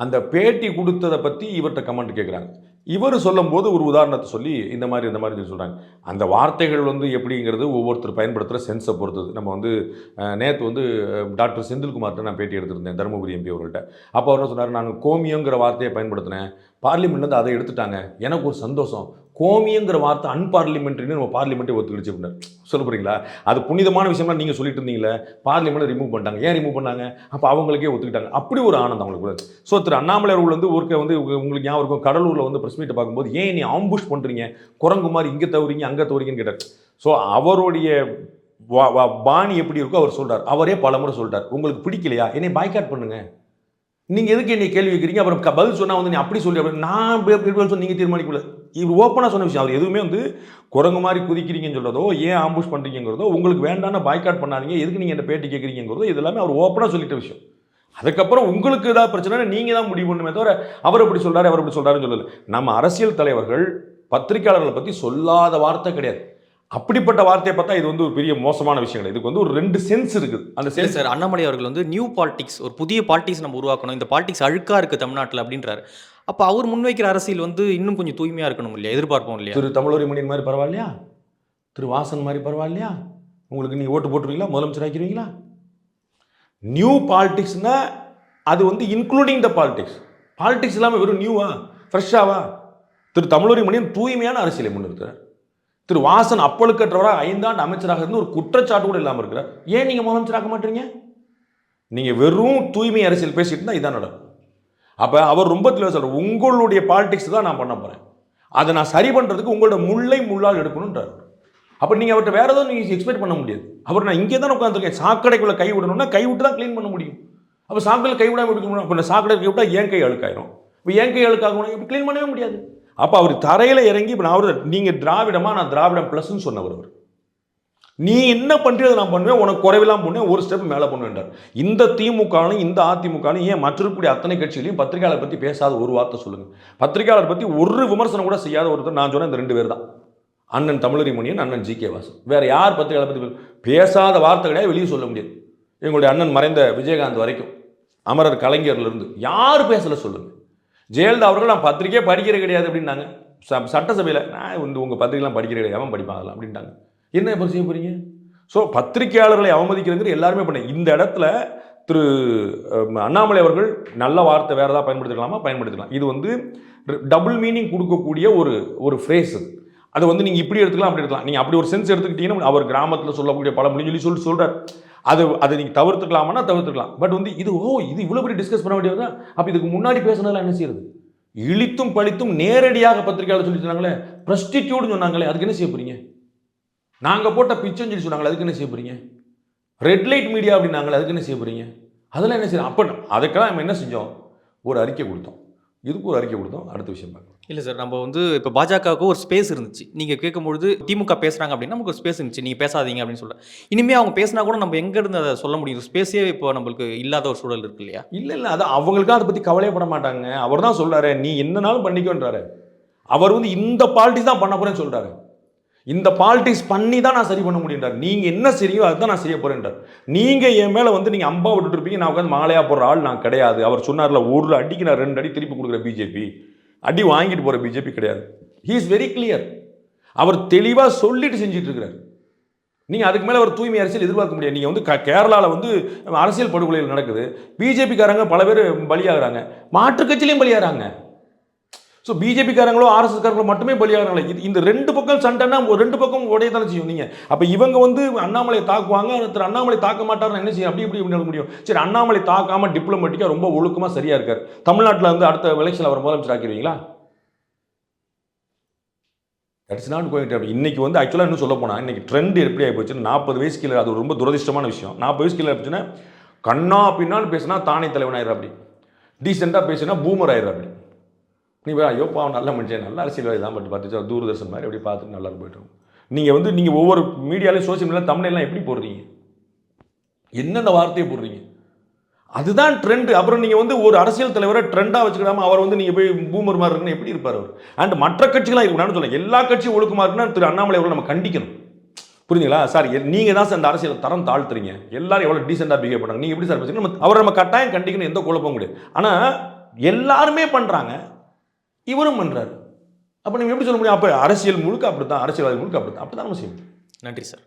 அந்த பேட்டி கொடுத்ததை பற்றி இவர்கிட்ட கமெண்ட் கேட்குறாங்க இவர் சொல்லும்போது ஒரு உதாரணத்தை சொல்லி இந்த மாதிரி இந்த மாதிரி சொல்லி சொல்கிறாங்க அந்த வார்த்தைகள் வந்து எப்படிங்கிறது ஒவ்வொருத்தர் பயன்படுத்துகிற சென்ஸை பொறுத்தது. நம்ம வந்து நேற்று வந்து டாக்டர் செந்தில்குமார்கிட்ட நான் பேட்டி எடுத்திருந்தேன் தருமபுரி எம்பி அவர்கள்ட்ட. அப்போ அவர் என்ன சொன்னார் நான் கோமியங்கிற வார்த்தையை பயன்படுத்தினேன். பார்லிமெண்ட்லேருந்து அதை எடுத்துட்டாங்க. எனக்கு ஒரு சந்தோஷம். கோமியங்கிற வார்த்தை அன்பார்லிமெண்ட்ரின்னு நம்ம பார்லிமெண்ட்டை ஒத்துக்கிடுச்சு அப்படின்னாரு சொல்ல போறீங்களா? அது புனிதமான விஷயம்லாம் நீங்கள் சொல்லிட்டு இருந்தீங்களே பார்லிமெண்ட் ரிமூவ் பண்ணிட்டாங்க. ஏன் ரிமூவ் பண்ணாங்க? அப்போ அவங்களுக்கே ஒத்துக்கிட்டாங்க. அப்படி ஒரு ஆனந்தம் அவங்களுக்கு ஸோ திரு அண்ணாமலை அவர்கள் வந்து ஒருக்க வந்து உங்களுக்கு ஞாபகம் இருக்கும் கடலூரில் வந்து பிரஸ் மீட்டை பார்க்கும்போது ஏன் நீ ஆம்புஷ் பண்ணுறீங்க குரங்கு மாதிரி இங்கே தவறீங்க அங்கே தவறீங்கன்னு கேட்டார். ஸோ அவருடைய வா- பாணி எப்படி இருக்கோ அவர் சொல்கிறார் அவரே பல முறை சொல்கிறார் உங்களுக்கு பிடிக்கலையா? என்னை பாய்காட் பண்ணுங்கள் நீங்க எதுக்கு என்னை கேள்வி கேட்குறீங்க அப்புறம் பதில் சொன்னா வந்து நீ அப்படி சொல்லி அப்படி நான் இப்படி- இப்படி நீங்க தீர்மானிக்கல இவர் ஓப்பனாக சொன்ன விஷயம். அவர் எதுவுமே வந்து குரங்கு மாதிரி குதிக்கிறீங்கன்னு சொல்றதோ ஏன் ஆம்புஷ் பண்றீங்கிறதோ உங்களுக்கு வேண்டான பாய்காட் பண்ணாதீங்க எதுக்கு நீங்க என்ன பேட்டி கேட்குறீங்கிறதோ இது எல்லாமே அவர் ஓப்பனாக சொல்லிட்ட விஷயம். அதுக்கப்புறம் உங்களுக்கு ஏதாவது பிரச்சனை நீங்க தான் முடிவு பண்ணுமே தவிர அவர் இப்படி சொல்றாரு அவர் இப்படி சொல்றாருன்னு சொல்லல. நம்ம அரசியல் தலைவர்கள் பத்திரிகையாளர்களை பத்தி சொல்லாத வார்த்தை கிடையாது. அப்படிப்பட்ட வார்த்தையை பார்த்தா இது வந்து ஒரு பெரிய மோசமான விஷயம் கிடையாது இதுக்கு வந்து ஒரு ரெண்டு சென்ஸ் இருக்குது. அந்த சென்ஸ் சார் அண்ணாமலை அவர்கள் வந்து நியூ பாலிடிக்ஸ் ஒரு புதிய பாலிடிக்ஸ் நம்ம உருவாக்கணும். இந்த பாலிடிக்ஸ் அழுக்கா இருக்கு தமிழ்நாட்டில் அப்படின்றாரு. அப்போ அவர் முன்வைக்கிற அரசியல் வந்து இன்னும் கொஞ்சம் தூய்மையா இருக்கணும் இல்லையா? எதிர்பார்ப்போம் இல்லையா? திரு தமிழொரி மணியன் மாதிரி பரவாயில்லையா? திரு வாசன் மாதிரி பரவாயில்லையா? உங்களுக்கு நீ ஓட்டு போட்டுருவீங்களா? முதலமைச்சர் ஆக்கிடுவீங்களா நியூ பாலிடிக்ஸ்னா அது வந்து இன்க்ளூடிங் த பாலிடிக்ஸ் பாலிடிக்ஸ் இல்லாமல் வெறும் நியூவா ஃப்ரெஷ்ஷாவா திரு தமிழொரி மணியன் தூய்மையான அரசியலை முன்னிறுத்துறார். திரு வாசன் அப்பழுக்கற்றவராக ஐந்தாண்டு அமைச்சராக இருந்து ஒரு குற்றச்சாட்டு கூட இல்லாமல் இருக்கிறார். ஏன் நீங்கள் முதலமைச்சராக மாட்டீங்க? நீங்கள் வெறும் தூய்மை அரசியல் பேசிட்டு இருந்தால் இதான் நடக்கும். அப்போ அவர் ரொம்ப தெளிவாக சொல்கிறார் உங்களுடைய பாலிடிக்ஸ் தான் நான் பண்ண போகிறேன் அதை நான் சரி பண்ணுறதுக்கு உங்களோட முல்லை முள்ளால் எடுக்கணுன்றார் அப்போ நீங்கள் அவர்கிட்ட வேறு எதுவும் நீங்கள் எக்ஸ்பெக்ட் பண்ண முடியாது. அவர் நான் இங்கே தான் உட்காந்துருக்கேன் சாக்கடைக்குள்ளே கை விடணும்னா கை விட்டு தான் க்ளீன் பண்ண முடியும். அப்போ சாக்கடையில் கை விடாமல் எடுக்க முடியும் அப்போ சாக்கடை கை விட்டால் ஏன் கை அழுக்காயிரும். இப்போ ஏன் கை அழுக்காக இப்போ க்ளீன் பண்ணவே முடியாது? அப்போ அவர் தரையில் இறங்கி இப்போ நான் அவர் நீங்கள் திராவிடமா நான் திராவிடம் ப்ளஸ்ன்னு சொன்னவர் அவர். நீ என்ன பண்ணுறது நான் பண்ணுவேன் உனக்கு குறைவெல்லாம் பண்ணுவேன் ஒரு ஸ்டெப் மேலே பண்ணுவேன்றார் இந்த திமுகவிலும் இந்த அதிமுகவிலும் ஏன் மற்றக்கூடிய அத்தனை கட்சிகளையும் பத்திரிகையாளர் பற்றி பேசாத ஒரு வார்த்தை சொல்லுங்கள் பத்திரிகையாளர் பற்றி ஒரு விமர்சனம் கூட செய்யாத ஒருத்தர் நான் சொன்ன இந்த ரெண்டு பேர் தான். அண்ணன் தமிழறி மணியன் அண்ணன் ஜி கே வாசன். வேறு யார் பத்திரிகையாளர் பற்றி பேசாத வார்த்தை கிடையாது வெளியே சொல்ல முடியாது. எங்களுடைய அண்ணன் மறைந்த விஜயகாந்த் வரைக்கும் அமரர் கலைஞர்லேருந்து யார் பேசல சொல்லுங்கள் ஜெயலலிதா அவர்கள் நான் பத்திரிக்கையே படிக்கிறது கிடையாது அப்படின்னாங்க. ச- சட்டசபையில் நான் வந்து உங்கள் பத்திரிகைலாம் படிக்கிறது கிடையாது அவன் படிப்பான் அதெல்லாம் அப்படின்ட்டாங்க. என்ன எப்போ செய்ய போகிறீங்க ஸோ பத்திரிகையாளர்களை அவமதிக்கிறதுங்கிற எல்லாருமே பண்ண இந்த இடத்துல திரு அண்ணாமலை அவர்கள் நல்ல வார்த்தை வேறு ஏதாவது பயன்படுத்திக்கலாமா? பயன்படுத்திக்கலாம். இது வந்து டபுள் மீனிங் கொடுக்கக்கூடிய ஒரு ஒரு ஃப்ரேஸ் அது. அதை வந்து நீங்கள் இப்படி எடுத்துக்கலாம் அப்படி எடுக்கலாம் நீங்கள் அப்படி ஒரு சென்ஸ் எடுத்துக்கிட்டீங்கன்னா அவர் கிராமத்தில் சொல்லக்கூடிய பல மொழி சொல்லி சொல்லி சொல்கிறார் அது அதை நீங்கள் தவிர்த்துக்கலாமா தவிர்த்துக்கலாம். பட் வந்து இது ஓ இது இவ்வளோ பெரிய டிஸ்கஸ் பண்ண வேண்டியது தான் அப்போ இதுக்கு முன்னாடி பேசுனதெல்லாம் என்ன செய்யறது? இழித்தும் பழித்தும் நேரடியாக பத்திரிகையாளர் சொல்லி சொன்னாங்களே ப்ரஸ்டிடியூட்னு சொன்னாங்களே அதுக்கு என்ன செய்ய போகிறீங்க நாங்கள் போட்ட பிச்சைன்னு சொல்லி சொன்னாங்களே அதுக்கு என்ன செய்ய போகிறீங்க ரெட் லைட் மீடியா அப்படின்னாங்களே அதுக்கு என்ன செய்ய போகிறீங்க அதெல்லாம் என்ன செய்யணும் அப்போ அதுக்கெல்லாம் நம்ம என்ன செஞ்சோம்? ஒரு அறிக்கை கொடுத்தோம். இதுக்கு ஒரு அறிக்கை கொடுத்தோம். அடுத்த விஷயம் பார்க்கலாம். இல்லை சார் நம்ம வந்து இப்போ பாஜகவுக்கு ஒரு ஸ்பேஸ் இருந்துச்சு. நீங்கள் கேட்கும்பொழுது திமுக பேசுகிறாங்க அப்படின்னா நமக்கு ஒரு ஸ்பேஸ் இருந்துச்சு. நீங்கள் பேசாதீங்க அப்படின்னு சொல்ல. இனிமேல் அவங்க பேசினா கூட நம்ம எங்கேருந்து அதை சொல்ல முடியும்? ஸ்பேஸே இப்போ நம்மளுக்கு இல்லாத ஒரு சூழல் இருக்கு இல்லையா? இல்லை இல்லை. அது அவங்களுக்கும் அதை பற்றி கவலையப்பட மாட்டாங்க. அவர் தான் சொல்கிறாரு நீ என்னனாலும் பண்ணிக்கோன்றாரு. அவர் வந்து இந்த பாலிட்டிக்ஸ் தான் பண்ண போகிறேன்னு சொல்கிறாரு இந்த பாலிடிக்ஸ் பண்ணி தான் நான் சரி பண்ண முடியுன்றார் நீங்கள் என்ன சரியோ அதுதான் நான் செய்ய போகிறேன்றார் நீங்கள் என் மேலே வந்து நீங்கள் அம்பா விட்டுட்டு இருப்பீங்க. நான் உட்காந்து மாலையாக போடுற ஆள் நான் கிடையாது. அவர் சொன்னார்ல ஒரு அடிக்கு நான் ரெண்டு அடி திருப்பி கொடுக்குற பிஜேபி அடி வாங்கிட்டு போகிற பிஜேபி கிடையாது. ஹீ இஸ் வெரி கிளியர் அவர் தெளிவாக சொல்லிட்டு செஞ்சுட்டு இருக்கிறார் நீங்கள் அதுக்கு மேலே ஒரு தூய்மை அரசியல் எதிர்பார்க்க முடியாது. நீங்கள் வந்து க கேரளாவில் வந்து அரசியல் படுகொலைகள் நடக்குது. பிஜேபிக்காரங்க பல பேர் பலியாகிறாங்க. மாற்றுக் கட்சியிலையும் பலியாகிறாங்க. ஸோ பிஜேபிக்காரங்களோ ஆர்எஸ்எஸ்காரங்களோ மட்டுமே பலியாகிறாங்களே. இது இந்த ரெண்டு பக்கம் சண்டைன்னா ஒரு ரெண்டு பக்கம் உடைய தானே செய்யும் நீங்கள் அப்போ இவங்க வந்து அண்ணாமலையை தாக்குவாங்க ஒருத்தர் அண்ணாமலை தாக்க மாட்டார்னு என்ன செய்யும்? அப்படி இப்படி இப்படி முடியும். சரி அண்ணாமலை தாக்காமல் டிப்ளமேட்டிக்காக ரொம்ப ஒழுக்கமாக சரியாக இருக்கார். தமிழ்நாட்டில் வந்து அடுத்த எலெக்ஷனில் அவர் முதலமைச்சர் ஆக்கிடுவீங்களா? தட்ஸ் நாட் கோயிங் அப்படி இன்னைக்கு வந்து ஆக்சுவலாக இன்னும் சொல்ல போனால் இன்னைக்கு ட்ரெண்ட் எப்படி ஆகி போச்சுன்னா நாற்பது வயசு கீழே அது ரொம்ப துரதிர்ஷ்டமான விஷயம். நாற்பது வயசு கீழே ஆயிடுச்சுன்னா கண்ணா பின்னான்னு பேசினா தானே தலைவன் ஆயிடுற அப்படி டீசெண்டாக பேசினா பூமர் ஆயிடுற அப்படி நீ போய் ஐயோ பாவம் நல்ல மனுஷன் நல்ல அரசியல்வாதி தான் பட் பார்த்துச்சு தூர்தர்ஷன் மாதிரி அப்படி பார்த்துட்டு நல்லா போயிட்டு நீங்கள் வந்து நீங்கள் ஒவ்வொரு மீடியாலையும் சோசியல் மீடியாவில் தமிழ்லாம் எப்படி போடுறீங்க? என்னென்ன வார்த்தையை போடுறீங்க? அதுதான் ட்ரெண்டு அப்புறம் நீங்கள் வந்து ஒரு அரசியல் தலைவரை ட்ரெண்டாக வச்சுக்கிடாம அவர் வந்து நீங்கள் போய் பூமர் மாதிரி இருக்குன்னு எப்படி இருப்பார் அவர்? அண்ட் மற்ற கட்சிகளாக இருக்கணும்னு சொல்லுங்கள் எல்லா கட்சியும் ஒழுக்கமாக இருக்குன்னா திரு அண்ணாமலை அவர்கள் நம்ம கண்டிக்கணும். புரிஞ்சுங்களா? சார் நீங்கள் தான் சார் அந்த அரசியல் தரம் தாழ்த்துறீங்க. எல்லாரும் எவ்வளோ டீசெண்டாக பிஹேவ் பண்ணாங்க நீங்கள் எப்படி சார் வச்சுக்கணும்? அவர் அவரை நம்ம கட்டாயம் கண்டிக்கணும். எந்த குழப்பமும் கிடையாது. ஆனால் எல்லாருமே பண்ணுறாங்க இவரும் பண்ணுறாரு அப்போ நீங்கள் எப்படி சொல்ல முடியும்? அப்போ அரசியல் முழுக்க அப்படி தான் அரசியல்வாதி முழுக்க அப்படி தான் அப்படி தான் நம்ம செய்யணும் நன்றி சார்.